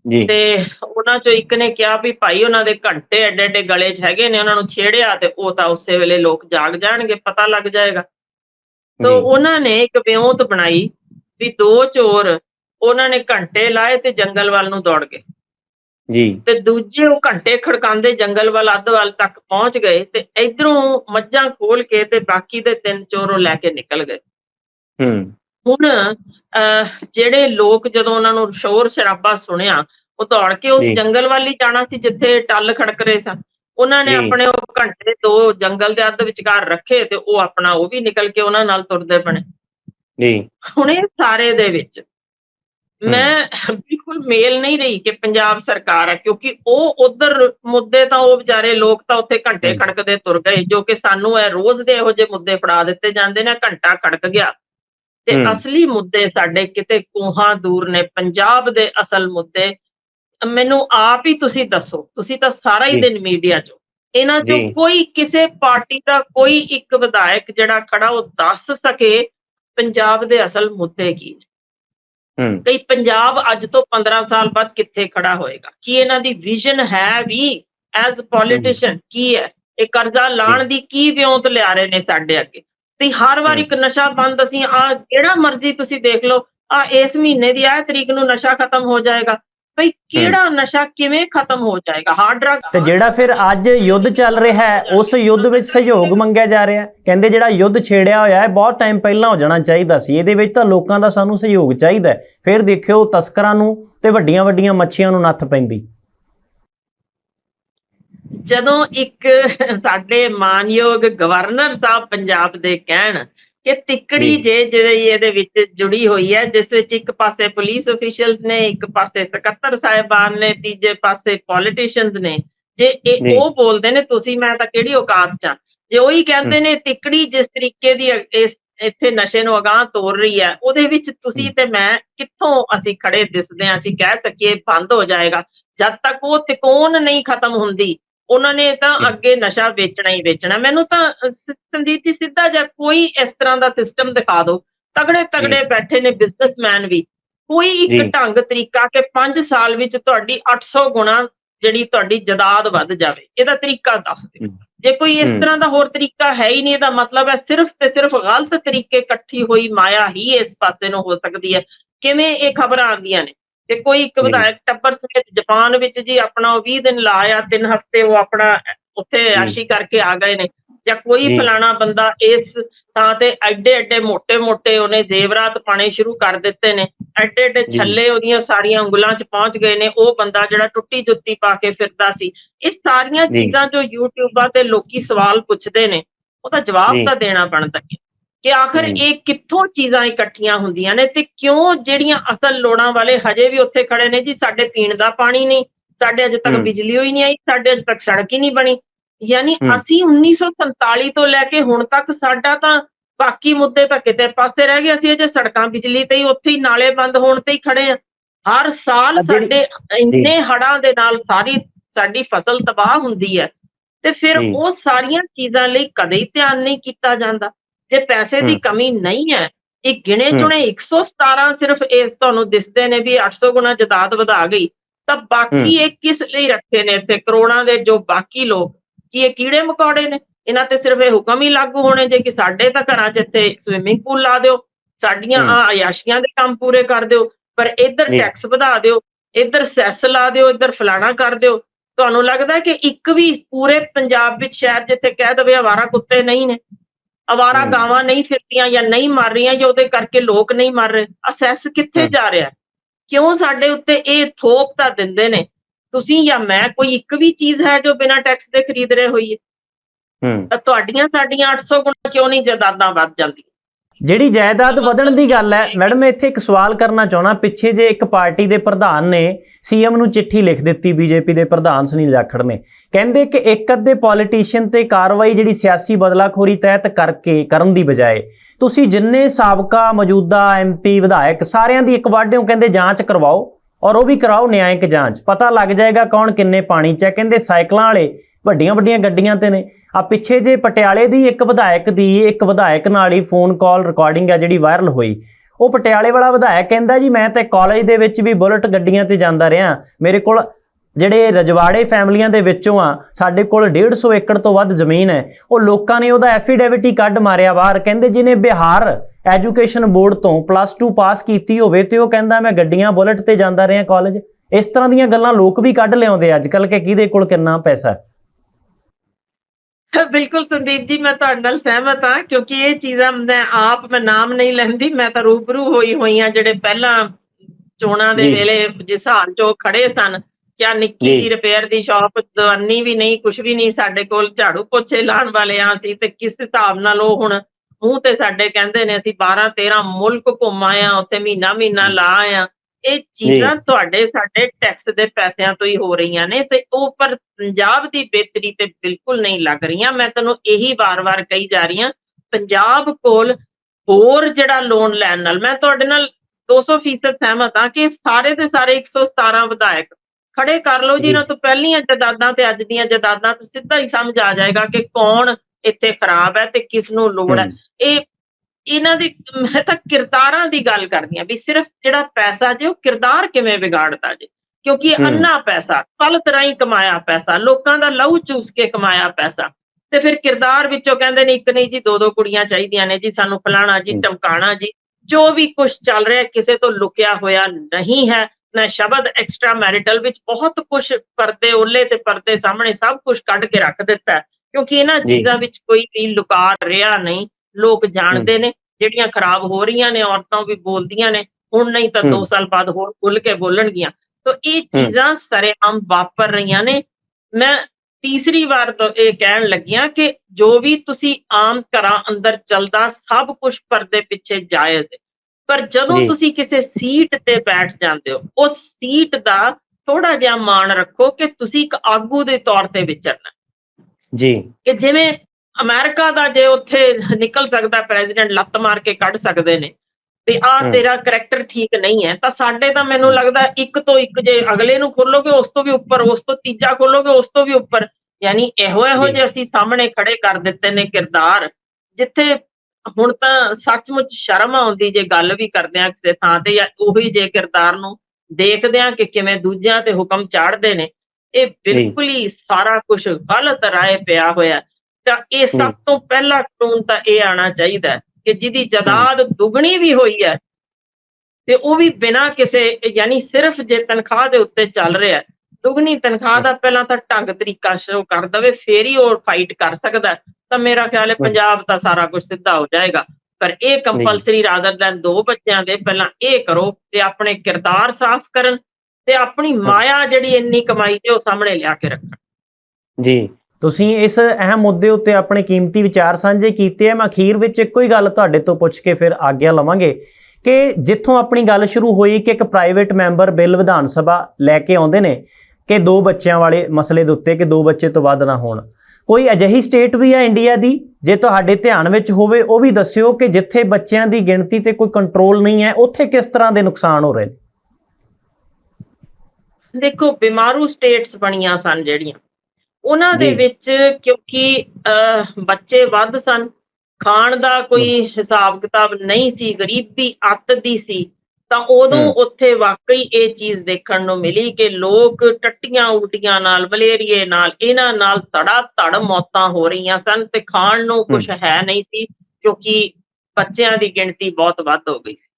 ਜੀ। ਤੇ ਉਹਨਾਂ ਚੋਂ ਇੱਕ ਨੇ ਕਿਹਾ ਵੀ ਭਾਈ ਉਹਨਾਂ ਦੇ ਘੰਟੇ ਐਡੇ ਐਡੇ ਗਲੇ 'ਚ ਹੈਗੇ ਨੇ ਉਹਨਾਂ ਨੂੰ ਛੇੜਿਆ ਤੇ ਉਹ ਤਾਂ ਉਸੇ ਵੇਲੇ ਲੋਕ ਜਾਗ ਜਾਣਗੇ ਪਤਾ ਲੱਗ ਜਾਏਗਾ। ਤੋ ਜੀ, ਉਹਨਾਂ ਨੇ ਇੱਕ ਵਿਉਂਤ ਬਣਾਈ ਵੀ ਦੋ ਚੋਰ ਉਹਨਾਂ ਨੇ ਘੰਟੇ ਲਾਏ ਤੇ ਜੰਗਲ ਵੱਲ ਨੂੰ ਦੌੜ ਗਏ। ਜੀ। ਤੇ ਦੂਜੇ ਉਹ ਘੰਟੇ ਖੜਕਾਉਂਦੇ ਜੰਗਲ ਵੱਲ ਅੱਧ ਵੱਲ ਤੱਕ ਪਹੁੰਚ ਗਏ ਤੇ ਇਧਰੋਂ ਮੱਝਾਂ ਖੋਲ ਕੇ ਤੇ ਬਾਕੀ ਦੇ ਤਿੰਨ ਚੋਰ ਲੈ ਕੇ ਨਿਕਲ ਗਏ। ਹੂੰ। ਹੁਣ ਜਿਹੜੇ ਲੋਕ ਜਦੋਂ ਉਹਨਾਂ ਨੂੰ ਸ਼ੋਰ ਸ਼ਰਾਬਾ ਸੁਣਿਆ ਉਹ ਦੌੜ ਕੇ ਉਸ। ਜੰਗਲ ਵੱਲ ਹੀ ਜਾਣਾ ਸੀ ਜਿੱਥੇ ਟੱਲ ਖੜਕ ਰਹੇ ਸਨ। ਉਹਨਾਂ ਨੇ। ਆਪਣੇ ਉਹ ਘੰਟੇ ਦੋ ਜੰਗਲ ਦੇ ਅੱਧ ਵਿਚਕਾਰ ਰੱਖੇ ਤੇ ਉਹ ਆਪਣਾ ਉਹ ਵੀ ਨਿਕਲ ਕੇ ਉਹਨਾਂ ਨਾਲ ਤੁਰਦੇ ਬਣੇ। ਜੀ। ਹੁਣ ਇਹ ਸਾਰੇ ਦੇ ਵਿੱਚ ਮੈਂ ਬਿਲਕੁਲ ਮੇਲ ਨਹੀਂ ਰਹੀ ਕਿ ਪੰਜਾਬ ਸਰਕਾਰ ਹੈ ਕਿਉਂਕਿ ਉਹ ਉਧਰ ਮੁੱਦੇ ਤਾਂ ਉਹ ਵਿਚਾਰੇ ਲੋਕ ਤਾਂ ਉੱਥੇ ਘੰਟੇ। ਖੜਕਦੇ ਤੁਰ ਗਏ ਜੋ ਕਿ ਸਾਨੂੰ ਇਹ ਰੋਜ਼ ਦੇ ਇਹੋ ਜਿਹੇ ਮੁੱਦੇ ਫੜਾ ਦਿੱਤੇ ਜਾਂਦੇ ਨੇ ਘੰਟਾ ਖੜਕ ਗਿਆ ਤੇ। ਅਸਲੀ ਮੁੱਦੇ ਸਾਡੇ ਕਿਤੇ ਕੋਹਾਂ ਦੂਰ ਨੇ ਪੰਜਾਬ ਦੇ ਅਸਲ ਮੁੱਦੇ ਮੈਨੂੰ ਆਪ ਹੀ ਤੁਸੀਂ ਦੱਸੋ ਤੁਸੀਂ ਤਾਂ ਸਾਰਾ ਹੀ। ਦਿਨ ਮੀਡੀਆ 'ਚ। ਇਹਨਾਂ 'ਚੋਂ। ਕੋਈ ਕਿਸੇ ਪਾਰਟੀ ਦਾ ਕੋਈ ਇੱਕ ਵਿਧਾਇਕ ਜਿਹੜਾ ਖੜਾ ਉਹ ਦੱਸ ਸਕੇ ਪੰਜਾਬ ਦੇ ਅਸਲ ਮੁੱਦੇ ਕੀ ਨੇ ਕਿ ਪੰਜਾਬ ਅੱਜ ਤੋਂ 15 ਸਾਲ ਬਾਅਦ ਕਿੱਥੇ ਖੜਾ ਹੋਏਗਾ? ਕੀ ਇਹਨਾਂ ਦੀ ਵਿਜ਼ਨ ਹੈ ਵੀ ਐਜ਼ ਪੋਲੀਟੀਸ਼ੀਅਨ ਕੀ ਹੈ? ਇਹ ਕਰਜ਼ਾ ਲਾਣ ਦੀ ਕੀ ਵਿਉਂਤ ਲਿਆ ਰਹੇ ਨੇ ਸਾਡੇ ਅੱਗੇ? ਤੇ ਹਰ ਵਾਰ ਇੱਕ ਨਸ਼ਾ ਬੰਦ ਅਸੀਂ ਆ ਜਿਹੜਾ ਮਰਜ਼ੀ ਤੁਸੀਂ ਦੇਖ ਲਓ ਆ ਇਸ ਮਹੀਨੇ ਦੀ ਆ ਤਰੀਕ ਨੂੰ ਨਸ਼ਾ ਖਤਮ ਹੋ ਜਾਏਗਾ। ਭਈ ਕਿਹੜਾ ਨਸ਼ਾ ਕਿਵੇਂ ਖਤਮ ਹੋ ਜਾਏਗਾ? ਹਾਰਡ ਡਰਗ ਤੇ ਜਿਹੜਾ ਫਿਰ ਅੱਜ ਯੁੱਧ ਚੱਲ ਰਿਹਾ ਹੈ ਉਸ ਯੁੱਧ ਵਿੱਚ ਸਹਿਯੋਗ ਮੰਗਿਆ ਜਾ ਰਿਹਾ ਕਹਿੰਦੇ ਜਿਹੜਾ ਯੁੱਧ ਛੇੜਿਆ ਹੋਇਆ ਹੈ ਬਹੁਤ ਟਾਈਮ ਪਹਿਲਾਂ ਹੋ ਜਾਣਾ ਚਾਹੀਦਾ ਸੀ। ਇਹਦੇ ਵਿੱਚ ਤਾਂ ਲੋਕਾਂ ਦਾ ਸਾਨੂੰ ਸਹਿਯੋਗ ਚਾਹੀਦਾ। ਫਿਰ ਦੇਖਿਓ ਤਸਕਰਾਂ ਨੂੰ ਤੇ ਵੱਡੀਆਂ ਵੱਡੀਆਂ ਮੱਛੀਆਂ ਨੂੰ ਨੱਥ ਪੈਂਦੀ। ਜਦੋਂ ਇੱਕ ਸਾਡੇ ਮਾਨਯੋਗ ਗਵਰਨਰ ਸਾਹਿਬ ਪੰਜਾਬ ਦੇ ਕਹਿਣ ਕਿ ਤਿੱਕੜੀ ਜੀ। ਜਿਹੜੀ ਇਹਦੇ ਵਿੱਚ ਜੁੜੀ ਹੋਈ ਹੈ ਜਿਸ ਵਿੱਚ ਇੱਕ ਪਾਸੇ ਪੁਲਿਸ ਅਫੀਸ਼ੀਅਲਸ ਨੇ ਇੱਕ ਪਾਸੇ ਸਕੱਤਰ ਸਾਹਿਬਾਨ ਨੇ ਤੀਜੇ ਪਾਸੇ ਪੋਲੀਟੀਸ਼ੀਅਨਸ ਨੇ ਜੇ। ਇਹ ਉਹ ਬੋਲਦੇ ਨੇ ਤੁਸੀਂ ਮੈਂ ਤਾਂ ਕਿਹੜੀ ਔਕਾਤ ਚ ਆਂ? ਜੇ ਉਹੀ ਕਹਿੰਦੇ ਨੇ ਤਿੱਕੜੀ ਜਿਸ ਤਰੀਕੇ ਦੀ ਇਸ ਇੱਥੇ ਨਸ਼ੇ ਨੂੰ ਅਗਾਂਹ ਤੋਰ ਰਹੀ ਹੈ ਉਹਦੇ ਵਿੱਚ ਤੁਸੀਂ। ਤੇ ਮੈਂ ਕਿੱਥੋਂ ਅਸੀਂ ਖੜੇ ਦਿਸਦੇ ਹਾਂ ਅਸੀਂ ਕਹਿ ਸਕੀਏ ਬੰਦ ਹੋ ਜਾਏਗਾ ਜਦ ਤੱਕ ਉਹ ਤਿਕੋਨ ਨਹੀਂ ਖਤਮ ਹੁੰਦੀ ਉਹਨਾਂ ਨੇ ਤਾਂ। ਅੱਗੇ ਨਸ਼ਾ ਵੇਚਣਾ ਹੀ ਵੇਚਣਾ ਮੈਨੂੰ ਤਾਂ ਸੰਦੀਪ ਜੀ ਸਿੱਧਾ ਜਿਹਾ ਕੋਈ ਇਸ ਤਰ੍ਹਾਂ ਦਾ ਸਿਸਟਮ ਦਿਖਾ ਦਿਓ ਤਗੜੇ ਤਗੜੇ ਬੈਠੇ ਨੇ ਬਿਜ਼ਨਸਮੈਨ ਵੀ ਕੋਈ ਇੱਕ। ਢੰਗ ਤਰੀਕਾ ਕਿ 5 ਸਾਲ ਵਿੱਚ ਤੁਹਾਡੀ 800 ਗੁਣਾ ਜਿਹੜੀ ਤੁਹਾਡੀ ਜਦਾਦ ਵੱਧ ਜਾਵੇ ਇਹਦਾ ਤਰੀਕਾ ਦੱਸ ਦਿਓ। ਜੇ ਕੋਈ ਇਸ। ਤਰ੍ਹਾਂ ਦਾ ਹੋਰ ਤਰੀਕਾ ਹੈ ਹੀ ਨਹੀਂ ਇਹਦਾ ਮਤਲਬ ਹੈ ਸਿਰਫ ਤੇ ਸਿਰਫ ਗਲਤ ਤਰੀਕੇ ਇਕੱਠੀ ਹੋਈ ਮਾਇਆ ਹੀ ਇਸ ਪਾਸੇ ਨੂੰ ਹੋ ਸਕਦੀ ਹੈ ਕਿਵੇਂ ਇਹ ਖਬਰਾਂ ਆਉਂਦੀਆਂ ਨੇ ਤੇ ਕੋਈ ਇੱਕ ਵਿਧਾਇਕ ਟੱਬਰ ਸਮੇਤ ਜਪਾਨ ਵਿੱਚ ਜੀ ਆਪਣਾ 20 ਦਿਨ ਲਾਇਆ ਤਿੰਨ ਹਫ਼ਤੇ ਉਹ ਆਪਣਾ ਉੱਥੇ ਆਸ਼ੀ ਕਰਕੇ ਆ ਗਏ ਨੇ। ਜਾਂ ਕੋਈ ਫਲਾਣਾ ਬੰਦਾ ਇਸ ਥਾਂ ਤੇ ਐਡੇ ਐਡੇ ਮੋٹے ਮੋٹے ਉਹਨੇ ਜ਼ੇਵਰਾਤ ਪਾਣੇ ਸ਼ੁਰੂ ਕਰ ਦਿੱਤੇ ਨੇ। ਐਡੇ ਐਡੇ ਛੱਲੇ ਉਹਦੀਆਂ ਸਾਰੀਆਂ ਉਂਗਲਾਂ 'ਚ ਪਹੁੰਚ ਗਏ ਨੇ। ਉਹ ਬੰਦਾ ਜਿਹੜਾ ਟੁੱਟੀ ਜੁੱਤੀ ਪਾ ਕੇ ਫਿਰਦਾ ਸੀ। ਇਹ ਸਾਰੀਆਂ ਚੀਜ਼ਾਂ ਜੋ ਯੂਟਿਊਬਾਂ ਤੇ ਲੋਕੀ ਸਵਾਲ ਪੁੱਛਦੇ ਨੇ ਉਹਦਾ ਜਵਾਬ ਤਾਂ ਦੇਣਾ ਬਣਦਾ ਹੈ। ਕਿ ਆਖਰ। ਇਹ ਕਿੱਥੋਂ ਚੀਜ਼ਾਂ ਇਕੱਠੀਆਂ ਹੁੰਦੀਆਂ ਨੇ ਤੇ ਕਿਉਂ ਜਿਹੜੀਆਂ ਅਸਲ ਲੋੜਾਂ ਵਾਲੇ ਹਜੇ ਵੀ ਉੱਥੇ ਖੜੇ ਨੇ ਜੀ ਸਾਡੇ ਪੀਣ ਦਾ ਪਾਣੀ ਨਹੀਂ ਸਾਡੇ ਅਜੇ ਤੱਕ। ਬਿਜਲੀ ਹੋਈ ਨਹੀਂ ਆਈ ਸਾਡੇ ਅਜੇ ਤੱਕ ਸੜਕ ਹੀ ਨਹੀਂ ਬਣੀ ਯਾਨੀ। ਅਸੀਂ 1947 ਤੋਂ ਲੈ ਕੇ ਹੁਣ ਤੱਕ ਸਾਡਾ ਤਾਂ ਬਾਕੀ ਮੁੱਦੇ ਤਾਂ ਕਿਤੇ ਪਾਸੇ ਰਹਿ ਗਏ ਅਸੀਂ ਅਜੇ ਸੜਕਾਂ ਬਿਜਲੀ ਤੇ ਹੀ ਉੱਥੇ ਹੀ ਨਾਲੇ ਬੰਦ ਹੋਣ ਤੇ ਹੀ ਖੜੇ ਆ ਹਰ ਸਾਲ ਸਾਡੇ ਇੰਨੇ ਹੜਾਂ ਦੇ ਨਾਲ ਸਾਰੀ ਸਾਡੀ ਫਸਲ ਤਬਾਹ ਹੁੰਦੀ ਹੈ ਤੇ ਫਿਰ। ਉਹ ਸਾਰੀਆਂ ਚੀਜ਼ਾਂ ਲਈ ਕਦੇ ਹੀ ਧਿਆਨ ਨਹੀਂ ਕੀਤਾ ਜਾਂਦਾ ਜੇ ਪੈਸੇ ਦੀ। ਕਮੀ ਨਹੀਂ ਹੈ ਇਹ ਗਿਣੇ। ਚੁਣੇ 117 ਸਿਰਫ ਇਸ ਤੁਹਾਨੂੰ ਦਿਸਦੇ ਨੇ ਵੀ 800 ਗੁਣਾ ਜਦਾਦ ਵਧਾ ਗਈ ਤਾਂ ਬਾਕੀ ਇਹ ਕਿਸ ਲਈ ਰੱਖੇ ਨੇ ਇੱਥੇ ਕਰੋੜਾਂ ਦੇ ਜੋ ਬਾਕੀ ਲੋਕ ਕੀ ਇਹ ਕੀੜੇ ਮਕੌੜੇ ਨੇ ਇਹਨਾਂ ਤੇ ਸਿਰਫ ਇਹ ਹੁਕਮ ਹੀ ਲਾਗੂ ਹੋਣੇ ਜੇ ਕਿ ਸਾਡੇ ਤਾਂ ਘਰਾਂ 'ਚ ਇੱਥੇ ਸਵਿਮਿੰਗ ਪੂਲ ਲਾ ਦਿਓ ਸਾਡੀਆਂ। ਆ ਅਯਾਸ਼ੀਆਂ ਦੇ ਕੰਮ ਪੂਰੇ ਕਰ ਦਿਓ ਪਰ ਇੱਧਰ। ਟੈਕਸ ਵਧਾ ਦਿਓ ਇੱਧਰ ਸੈਸ ਲਾ ਦਿਓ ਇੱਧਰ ਫਲਾਣਾ ਕਰ ਦਿਓ ਤੁਹਾਨੂੰ ਲੱਗਦਾ ਕਿ ਇੱਕ ਵੀ ਪੂਰੇ ਪੰਜਾਬ ਵਿੱਚ ਸ਼ਹਿਰ ਜਿੱਥੇ ਕਹਿ ਦਵੇ ਆਵਾਰਾ ਕੁੱਤੇ ਨਹੀਂ ਨੇ ਹਮ। ਗਾਵਾਂ ਨਹੀਂ ਫਿਰਦੀਆਂ ਜਾਂ ਨਹੀਂ ਮਰ ਰਹੀਆਂ ਜਾਂ ਉਹਦੇ ਕਰਕੇ ਲੋਕ ਨਹੀਂ ਮਰ ਰਹੇ ਅਸੈਸ ਕਿੱਥੇ। ਜਾ ਰਿਹਾ ਹੈ? ਕਿਉਂ ਸਾਡੇ ਉੱਤੇ ਇਹ ਥੋਪ ਤਾਂ ਦਿੰਦੇ ਨੇ ਤੁਸੀਂ ਜਾਂ ਮੈਂ ਕੋਈ ਇੱਕ ਵੀ ਚੀਜ਼ ਹੈ ਜੋ ਬਿਨਾਂ ਟੈਕਸ ਦੇ ਖਰੀਦ ਰਹੇ ਹੋਈਏ ਹੂੰ ਤਾਂ ਤੁਹਾਡੀਆਂ ਸਾਡੀਆਂ 800 ਗੁਣਾ ਕਿਉਂ ਨਹੀਂ ਜਦਾਦਾਂ ਵੱਧ ਜਾਂਦੀਆਂ ਜਿਹੜੀ ਜਾਇਦਾਦ ਵਧਣ ਦੀ ਗੱਲ ਹੈ, ਮੈਡਮ, ਮੈਂ ਇੱਥੇ ਇੱਕ ਸਵਾਲ ਕਰਨਾ ਚਾਹਣਾ ਪਿੱਛੇ ਜੇ ਇੱਕ ਪਾਰਟੀ ਦੇ ਪ੍ਰਧਾਨ ਨੇ ਸੀਐਮ ਨੂੰ ਚਿੱਠੀ ਲਿਖ ਦਿੱਤੀ, ਬੀਜੇਪੀ ਦੇ ਪ੍ਰਧਾਨ ਸੁਨੀਲ ਜਾਖੜ ਨੇ। ਕਹਿੰਦੇ ਕਿ ਇੱਕ ਅੱਧੇ ਪੋਲੀਟੀਸ਼ੀਅਨ ਤੇ ਕਾਰਵਾਈ ਜਿਹੜੀ ਸਿਆਸੀ ਬਦਲਾਖੋਰੀ ਤਹਿਤ ਕਰਕੇ, ਕਰਨ ਦੀ ਬਜਾਏ, ਤੁਸੀਂ ਜਿੰਨੇ ਸਾਬਕਾ ਮੌਜੂਦਾ ਐਮਪੀ ਵਿਧਾਇਕ ਸਾਰਿਆਂ ਦੀ ਇੱਕ ਵਾਢਿਓ ਕਹਿੰਦੇ ਜਾਂਚ ਕਰਵਾਓ ਔਰ ਉਹ ਵੀ ਕਰਾਓ ਨਿਆਇਕ ਜਾਂਚ। ਪਤਾ ਲੱਗ ਜਾਏਗਾ ਕੌਣ ਕਿੰਨੇ ਪਾਣੀ 'ਚ ਹੈ। ਕਹਿੰਦੇ ਸਾਈਕਲਾਂ ਵਾਲੇ ਵੱਡੀਆਂ ਵੱਡੀਆਂ ਗੱਡੀਆਂ ਤੇ ਨੇ। ਆ ਪਿੱਛੇ ਜੇ ਪਟਿਆਲੇ ਦੀ ਇੱਕ ਵਿਧਾਇਕ ਦੀ ਇੱਕ ਵਿਧਾਇਕ ਨਾਲ ਹੀ ਫੋਨ ਕਾਲ ਰਿਕਾਰਡਿੰਗ ਆ ਜਿਹੜੀ ਵਾਇਰਲ ਹੋਈ। ਉਹ ਪਟਿਆਲੇ ਵਾਲਾ ਵਿਧਾਇਕ ਕਹਿੰਦਾ ਜੀ, ਮੈਂ ਤਾਂ ਕਾਲਜ ਦੇ ਵਿੱਚ ਵੀ ਬੁਲਟ ਗੱਡੀਆਂ ਤੇ ਜਾਂਦਾ ਰਿਹਾ। ਮੇਰੇ ਕੋਲ ਜਿਹੜੇ ਰਜਵਾੜੇ ਫੈਮਲੀਆਂ ਦੇ ਵਿੱਚੋਂ ਆ, ਸਾਡੇ ਕੋਲ 150 ਏਕੜ ਤੋਂ ਵੱਧ ਜ਼ਮੀਨ ਹੈ। ਉਹ ਲੋਕਾਂ ਨੇ ਉਹਦਾ ਐਫੀਡੇਵਿਟ ਹੀ ਕੱਢ ਮਾਰਿਆ ਬਾਹਰ। ਕਹਿੰਦੇ ਜਿਹਨੇ ਬਿਹਾਰ ਐਜੂਕੇਸ਼ਨ ਬੋਰਡ ਤੋਂ ਪਲੱਸ 2 ਪਾਸ ਕੀਤੀ ਹੋਵੇ ਤੇ ਉਹ ਕਹਿੰਦਾ, ਮੈਂ ਗੱਡੀਆਂ ਬੁਲਟ ਤੇ ਜਾਂਦਾ ਰਿਹਾ ਕਾਲਜ ਇਸ ਤਰ੍ਹਾਂ ਦੀਆਂ ਗੱਲਾਂ ਲੋਕ ਵੀ ਕੱਢ ਲਿਆਉਂਦੇ ਅੱਜ ਕੱਲ ਕਿ ਕਿਹਦੇ ਕੋਲ ਕਿੰਨਾ ਪੈਸਾ ਹੈ? ਬਿਲਕੁਲ ਸੰਦੀਪ ਜੀ ਮੈਂ ਤੁਹਾਡੇ ਨਾਲ ਸਹਿਮਤ ਹਾਂ ਕਿਉਂਕਿ ਇਹ ਚੀਜ਼ਾਂ ਮੈਂ ਆਪ ਮੈਂ ਨਾਮ ਨਹੀਂ ਲੈਂਦੀ ਮੈਂ ਤਾਂ ਰੂਬਰੂ ਹੋਈ ਹੋਈ ਹਾਂ ਜਿਹੜੇ ਪਹਿਲਾਂ ਚੋਣਾਂ ਦੇ। ਵੇਲੇ ਜਿਸ ਹਾਲ 'ਚ ਖੜੇ ਸਨ ਕਿਆ ਨਿੱਕੀ। ਦੀ ਰਿਪੇਅਰ ਦੀ ਸ਼ਾਪ ਦਵਾਨੀ ਵੀ ਨਹੀਂ ਕੁਝ ਵੀ ਨਹੀਂ ਸਾਡੇ ਕੋਲ ਝਾੜੂ ਪੋਛੇ ਲਾਉਣ ਵਾਲੇ ਆ ਸੀ ਤੇ ਕਿਸ ਹਿਸਾਬ ਨਾਲ ਉਹ ਹੁਣ ਮੂੰਹ ਤੇ ਸਾਡੇ ਕਹਿੰਦੇ ਨੇ ਅਸੀਂ 12 13 ਮੁਲਕ ਘੁੰਮ ਆਏ ਆ ਉੱਥੇ ਮਹੀਨਾ ਮਹੀਨਾ ਲਾ ਆਏ ਆ ਇਹ ਚੀਜ਼ਾਂ ਤੁਹਾਡੇ ਸਾਡੇ ਟੈਕਸ ਦੇ ਪੈਸਿਆਂ ਤੋਂ ਹੀ ਹੋ ਰਹੀਆਂ ਨੇ ਤੇ ਉਹ ਪਰ ਪੰਜਾਬ ਦੀ ਬਿਹਤਰੀ ਤੇ ਬਿਲਕੁਲ ਨਹੀਂ ਲੱਗ ਰਹੀਆਂ। ਮੈਂ ਤੈਨੂੰ ਇਹੀ ਵਾਰ-ਵਾਰ ਕਹੀ ਜਾ ਰਹੀ ਹਾਂ ਪੰਜਾਬ ਕੋਲ ਹੋਰ ਜਿਹੜਾ ਲੋਨ ਲੈਣ ਨਾਲ ਮੈਂ ਤੁਹਾਡੇ ਨਾਲ 200% ਸਹਿਮਤ ਹਾਂ ਕਿ ਸਾਰੇ ਦੇ ਸਾਰੇ 117 ਵਿਧਾਇਕ ਖੜੇ ਕਰ ਲਓ ਜੀ। ਇਹਨਾਂ ਤੋਂ ਪਹਿਲੀਆਂ ਜਦਾਦਾਂ ਤੇ ਅੱਜ ਦੀਆਂ ਜਦਾਦਾਂ ਤੋਂ ਸਿੱਧਾ ਹੀ ਸਮਝ ਆ ਜਾਏਗਾ ਕਿ ਕੌਣ ਇੱਥੇ ਖਰਾਬ ਹੈ ਤੇ ਕਿਸ ਨੂੰ ਲੋੜ ਹੂੰ, ਇਹ ਇਹਨਾਂ ਦੀ ਮੈਂ ਤਾਂ ਕਿਰਦਾਰਾਂ ਦੀ ਗੱਲ ਕਰਦੀ ਆ ਵੀ ਸਿਰਫ ਜਿਹੜਾ ਪੈਸਾ ਜੇ ਉਹ ਕਿਰਦਾਰ ਕਿਵੇਂ ਵਿਗਾੜਦਾ ਜੇ ਕਿਉਂਕਿ ਇਹ। ਅੰਨਾ ਪੈਸਾ ਗਲਤ ਰਾਹੀਂ ਕਮਾਇਆ ਪੈਸਾ ਲੋਕਾਂ ਦਾ ਲਹੂ ਚੂਸ ਕੇ ਕਮਾਇਆ ਪੈਸਾ ਤੇ ਫਿਰ ਕਿਰਦਾਰ ਵਿੱਚੋਂ ਕਹਿੰਦੇ ਨੇ ਇੱਕ ਨਹੀਂ ਜੀ ਦੋ ਦੋ ਕੁੜੀਆਂ ਚਾਹੀਦੀਆਂ ਨੇ ਜੀ ਸਾਨੂੰ ਫਲਾਣਾ ਜੀ। ਟਮਕਾਣਾ ਜੀ ਜੋ ਵੀ ਕੁਝ ਚੱਲ ਰਿਹਾ ਕਿਸੇ ਤੋਂ ਲੁਕਿਆ ਹੋਇਆ ਨਹੀਂ ਹੈ ਮੈਂ ਸ਼ਬਦ ਐਕਸਟਰਾ ਮੈਰਿਟਲ ਵਿੱਚ ਬਹੁਤ ਕੁਝ ਪਰਦੇ ਓਲੇ ਤੇ ਪਰਦੇ ਸਾਹਮਣੇ ਸਭ ਕੁਝ ਕੱਢ ਕੇ ਰੱਖ ਦਿੱਤਾ ਕਿਉਂਕਿ ਇਹਨਾਂ। ਚੀਜ਼ਾਂ ਵਿੱਚ ਕੋਈ ਵੀ ਲੁਕਾ ਰਿਹਾ ਨਹੀਂ ਲੋਕ ਜਾਣਦੇ ਨੇ ਜਿਹੜੀਆਂ ਖਰਾਬ ਹੋ ਰਹੀਆਂ ਨੇ ਔਰਤਾਂ ਵੀ ਬੋਲਦੀਆਂ ਨੇ ਹੁਣ ਨਹੀਂ ਤਾਂ ਹਮ। 2 ਸਾਲ ਬਾਅਦ ਹੋਰ ਖੁੱਲ ਕੇ ਬੋਲਣਗੀਆਂ। ਤਾਂ ਇਹ ਚੀਜ਼ਾਂ ਸਰੇਆਮ ਵਾਪਰ ਰਹੀਆਂ ਨੇ। ਮੈਂ ਤੀਸਰੀ ਵਾਰ ਤੋਂ ਇਹ ਕਹਿਣ ਲੱਗੀਆਂ ਕਿ ਜੋ ਵੀ ਤੁਸੀਂ ਆਮ ਘਰਾਂ ਅੰਦਰ ਚੱਲਦਾ ਸਭ ਕੁਝ ਪਰਦੇ ਪਿੱਛੇ ਜਾਇਜ਼ ਹੈ। ਪਰ ਜਦੋਂ। ਤੁਸੀਂ ਕਿਸੇ ਸੀਟ ਤੇ ਬੈਠ ਜਾਂਦੇ ਹੋ ਉਸ ਸੀਟ ਦਾ ਥੋੜਾ ਜਿਹਾ ਮਾਣ ਰੱਖੋ ਕਿ ਤੁਸੀਂ ਇੱਕ ਆਗੂ ਦੇ ਤੌਰ ਤੇ ਵਿਚਰਨਾ ਜੀ। ਕਿ ਜਿਵੇਂ ਅਮਰੀਕਾ ਦਾ ਜੇ ਉੱਥੇ ਨਿਕਲ ਸਕਦਾ ਪ੍ਰੈਜ਼ੀਡੈਂਟ ਲੱਤ ਮਾਰ ਕੇ ਕੱਢ ਸਕਦੇ ਨੇ ਤੇ ਆ। ਤੇਰਾ ਕਰੈਕਟਰ ਠੀਕ ਨਹੀਂ ਹੈ ਤਾਂ ਸਾਡੇ ਤਾਂ ਮੈਨੂੰ ਲੱਗਦਾ ਇੱਕ ਤੋਂ ਇੱਕ ਜੇ ਅਗਲੇ ਨੂੰ ਖੋਲੋਗੇ ਉਸ ਤੋਂ ਵੀ ਉੱਪਰ ਉਸ ਤੋਂ ਤੀਜਾ ਖੋਲੋਗੇ ਉਸ ਤੋਂ ਵੀ ਉੱਪਰ ਯਾਨੀ ਇਹੋ ਇਹੋ ਜੀ। ਅਸੀਂ ਸਾਹਮਣੇ ਖੜੇ ਕਰ ਦਿੱਤੇ ਨੇ ਕਿਰਦਾਰ ਜਿੱਥੇ ਹੁਣ ਤਾਂ ਸੱਚਮੁੱਚ ਸ਼ਰਮ ਆਉਂਦੀ ਜੇ ਗੱਲ ਵੀ ਕਰਦੇ ਆ ਕਿਸੇ ਥਾਂ ਤੇ ਜਾਂ ਉਹੀ ਜੇ ਕਿਰਦਾਰ ਨੂੰ ਦੇਖਦੇ ਆ ਕਿ ਕਿਵੇਂ ਦੂਜਿਆਂ ਤੇ ਹੁਕਮ ਚਾੜਦੇ ਨੇ ਇਹ ਬਿਲਕੁਲ ਹੀ ਸਾਰਾ ਕੁਝ ਗਲਤ ਰਾਏ ਪਿਆ ਹੋਇਆ। ਤਾਂ ਇਹ ਸਭ। ਤੋਂ ਪਹਿਲਾ ਕਾਨੂੰਨ ਤਾਂ ਇਹ ਆਣਾ ਚਾਹੀਦਾ ਕਿ ਜਿਹਦੀ ਜਾਇਦਾਦ ਦੁੱਗਣੀ ਵੀ ਹੋਈ ਹੈ ਤੇ ਉਹ ਵੀ ਬਿਨਾਂ ਕਿਸੇ ਯਾਨੀ ਸਿਰਫ ਜੇ ਤਨਖਾਹ ਦੇ ਉੱਤੇ ਚੱਲ ਰਿਹਾ ਹੈ, ਦੁੱਗਣੀ ਤਨਖਾਹ ਦਾ ਪਹਿਲਾਂ ਤਾਂ ਢੰਗ ਤਰੀਕਾ ਸ਼ੁਰੂ ਕਰ ਦਵੇ ਫੇਰ ਹੀ ਉਹ ਫਾਈਟ ਕਰ ਸਕਦਾ। ਤਾਂ ਮੇਰਾ ਖਿਆਲ ਹੈ। ਪੰਜਾਬ ਤਾਂ ਸਾਰਾ ਕੁਝ ਸਿੱਧਾ ਹੋ ਜਾਏਗਾ। ਪਰ ਇਹ ਕੰਪਲਸਰੀ ਰਾਦਰ ਦੈਨ ਦੋ ਬੱਚਿਆਂ ਦੇ ਪਹਿਲਾਂ ਇਹ ਕਰੋ ਤੇ ਆਪਣੇ ਕਿਰਦਾਰ ਸਾਫ਼ ਕਰਨ ਤੇ ਆਪਣੀ ਮਾਇਆ ਜਿਹੜੀ ਇੰਨੀ ਕਮਾਈ ਤੇ ਉਹ ਸਾਹਮਣੇ ਲਿਆ ਕੇ ਰੱਖਣ। ਜੀ। ਤੁਸੀਂ ਇਸ ਅਹਿਮ ਮੁੱਦੇ ਉੱਤੇ ਆਪਣੇ ਕੀਮਤੀ ਵਿਚਾਰ ਸਾਂਝੇ ਕੀਤੇ ਆ, ਮੈਂ ਅਖੀਰ ਵਿੱਚ ਇੱਕੋ ਹੀ ਗੱਲ ਤੁਹਾਡੇ ਤੋਂ ਪੁੱਛ ਕੇ ਫਿਰ ਆਗਿਆ ਲਵਾਂਗੇ ਕਿ ਜਿੱਥੋਂ ਆਪਣੀ ਗੱਲ ਸ਼ੁਰੂ ਹੋਈ ਕਿ ਇੱਕ private member bill Vidhan Sabha ਲੈ ਕੇ ਆਉਂਦੇ ਨੇ ਕਿ ਦੋ ਬੱਚਿਆਂ ਵਾਲੇ ਮਸਲੇ ਦੇ ਉੱਤੇ ਕਿ ਦੋ ਬੱਚੇ ਤੋਂ ਵੱਧ ਨਾ ਹੋਣ। ਕੋਈ ਅਜਿਹੀ ਸਟੇਟ ਵੀ ਹੈ ਇੰਡੀਆ ਦੀ? ਜੇ ਤੁਹਾਡੇ ਧਿਆਨ ਵਿੱਚ ਹੋਵੇ, ਉਹ ਵੀ ਦੱਸਿਓ ਕਿ ਜਿੱਥੇ ਬੱਚਿਆਂ ਦੀ ਗਿਣਤੀ ਤੇ ਕੋਈ ਕੰਟਰੋਲ ਨਹੀਂ ਹੈ, ਉੱਥੇ ਕਿਸ ਤਰ੍ਹਾਂ ਦੇ ਨੁਕਸਾਨ ਹੋ ਰਹੇ ਨੇ? ਦੇਖੋ, ਬਿਮਾਰੂ ਸਟੇਟਸ ਬਣੀਆਂ ਸਨ ਜਿਹੜੀਆਂ। ਉਹਨਾਂ ਦੇ। ਵਿੱਚ ਕਿਉਂਕਿ ਬੱਚੇ ਵੱਧ ਸਨ ਖਾਣ ਦਾ ਕੋਈ ਹਿਸਾਬ ਕਿਤਾਬ ਨਹੀਂ ਸੀ ਗਰੀਬੀ ਅੱਤ ਦੀ ਸੀ ਤਾਂ ਉਦੋਂ। ਉੱਥੇ ਵਾਕਈ ਇਹ ਚੀਜ਼ ਦੇਖਣ ਨੂੰ ਮਿਲੀ ਕਿ ਲੋਕ ਟੱਟੀਆਂ ਉਲਟੀਆਂ ਨਾਲ ਮਲੇਰੀਏ ਨਾਲ ਇਹਨਾਂ ਨਾਲ ਧੜਾ ਧੜ ਮੌਤਾਂ ਹੋ ਰਹੀਆਂ ਸਨ ਤੇ ਖਾਣ ਨੂੰ ਕੁਝ ਹੈ ਨਹੀਂ ਸੀ ਕਿਉਂਕਿ ਬੱਚਿਆਂ ਦੀ ਗਿਣਤੀ ਬਹੁਤ ਵੱਧ ਹੋ ਗਈ ਸੀ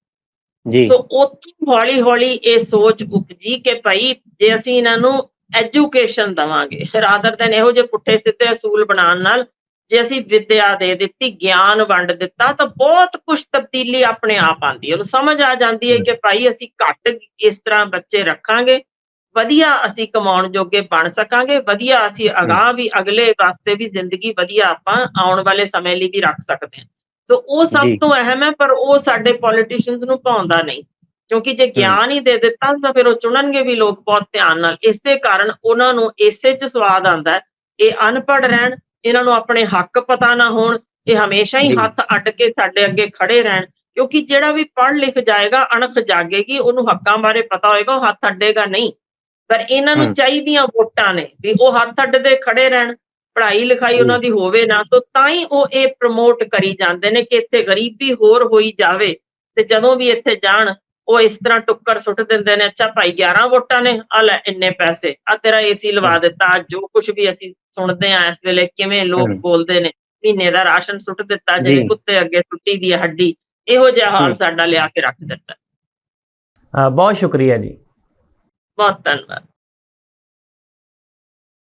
ਜੀ ਸੋ ਉੱਥੋਂ ਹੌਲੀ ਹੌਲੀ ਇਹ ਸੋਚ ਉਪਜੀ ਕਿ ਭਾਈ ਜੇ ਅਸੀਂ ਇਹਨਾਂ ਨੂੰ ਐਜੂਕੇਸ਼ਨ ਦਵਾਂਗੇ। ਰਾਦਰ ਦੈਨ ਇਹੋ ਜਿਹੇ ਪੁੱਠੇ ਸਿੱਧੇ ਅਸੂਲ ਬਣਾਉਣ ਨਾਲ ਜੇ ਅਸੀਂ ਵਿਦਿਆ ਦੇ ਦਿੱਤੀ ਗਿਆਨ ਵੰਡ ਦਿੱਤਾ ਤਾਂ ਬਹੁਤ ਕੁਝ ਤਬਦੀਲੀ ਆਪਣੇ ਆਪ ਆਂਦੀ ਹੈ। ਉਹਨੂੰ ਸਮਝ ਆ ਜਾਂਦੀ ਹੈ ਕਿ ਭਾਈ ਅਸੀਂ ਘੱਟ ਇਸ ਤਰ੍ਹਾਂ ਬੱਚੇ ਰੱਖਾਂਗੇ ਵਧੀਆ ਅਸੀਂ ਕਮਾਉਣ ਜੋਗੇ ਬਣ ਸਕਾਂਗੇ ਵਧੀਆ ਅਸੀਂ ਅਗਾਹ ਵੀ ਅਗਲੇ ਵਾਸਤੇ ਵੀ ਜ਼ਿੰਦਗੀ ਵਧੀਆ ਆਪਾਂ ਆਉਣ ਵਾਲੇ ਸਮੇਂ ਲਈ ਵੀ ਰੱਖ ਸਕਦੇ ਹਾਂ। ਸੋ ਉਹ ਸਭ। ਤੋਂ ਅਹਿਮ ਹੈ ਪਰ ਉਹ ਸਾਡੇ ਪੋਲੀਟੀਸ਼ੀਅਨਸ ਨੂੰ ਪਾਉਂਦਾ ਨਹੀਂ। ਕਿਉਂਕਿ ਜੇ ਗਿਆਨ ਹੀ ਦੇ ਦਿੱਤਾ ਤਾਂ ਫਿਰ ਉਹ ਚੁਣਨਗੇ ਵੀ ਲੋਕ ਬਹੁਤ ਧਿਆਨ ਨਾਲ। ਇਸੇ ਕਾਰਨ ਉਹਨਾਂ ਨੂੰ ਇਸੇ ਚ ਸਵਾਦ ਆਂਦਾ ਹੈ। ਇਹ ਅਨਪੜ੍ਹ ਰਹਿਣ ਇਹਨਾਂ ਨੂੰ ਆਪਣੇ ਹੱਕ ਪਤਾ ਨਾ ਹੋਣ ਇਹ ਹਮੇਸ਼ਾ ਹੀ। ਹੱਥ ਅੱਡ ਕੇ ਸਾਡੇ ਅੱਗੇ ਖੜੇ ਰਹਿਣ। ਕਿਉਂਕਿ ਜਿਹੜਾ ਵੀ ਪੜ੍ਹ ਲਿਖ ਜਾਏਗਾ ਅਣਖ ਜਾਗੇਗੀ ਉਹਨੂੰ ਹੱਕਾਂ ਬਾਰੇ ਪਤਾ ਹੋਏਗਾ ਉਹ ਹੱਥ ਅੱਡੇਗਾ ਨਹੀਂ। ਪਰ ਇਹਨਾਂ ਨੂੰ। ਚਾਹੀਦੀਆਂ ਵੋਟਾਂ ਨੇ ਵੀ ਉਹ ਹੱਥ ਅੱਡਦੇ ਖੜੇ ਰਹਿਣ। ਪੜ੍ਹਾਈ ਲਿਖਾਈ ਉਹਨਾਂ ਦੀ ਹੋਵੇ ਨਾ ਤਾਂ ਤਾਂ ਹੀ ਉਹ ਇਹ ਪ੍ਰਮੋਟ ਕਰੀ ਜਾਂਦੇ ਨੇ ਕਿ ਇੱਥੇ ਗਰੀਬੀ ਹੋਰ ਹੋਈ ਜਾਵੇ ਤੇ ਜਦੋਂ ਵੀ ਇੱਥੇ ਜਾਣ ਉਹ ਇਸ ਤਰ੍ਹਾਂ ਟੁੱਕਰ ਸੁੱਟ ਦਿੰਦੇ ਨੇ ਅੱਛਾ ਭਾਈ 11 ਵੋਟਾਂ ਨੇ ਆ ਲੈ ਇੰਨੇ ਪੈਸੇ ਆ ਤੇਰਾ ਏਸੀ ਲਵਾ ਦਿੱਤਾ ਜੋ ਕੁਝ ਵੀ ਅਸੀਂ ਸੁਣਦੇ ਆ ਇਸ ਵੇਲੇ ਕਿਵੇਂ ਲੋਕ। ਬੋਲਦੇ ਨੇ ਮਹੀਨੇ ਦਾ ਰਾਸ਼ਨ ਸੁੱਟ ਦਿੱਤਾ ਜਿਵੇਂ ਜੀ। ਕੁੱਤੇ ਅੱਗੇ ਸੁੱਟੀ ਦੀ ਹੱਡੀ ਇਹੋ ਜਿਹਾ ਹਾਲ। ਸਾਡਾ ਲਿਆ ਕੇ ਰੱਖ ਦਿੱਤਾ ਬਹੁਤ ਸ਼ੁਕਰੀਆ ਜੀ ਬਹੁਤ ਧੰਨਵਾਦ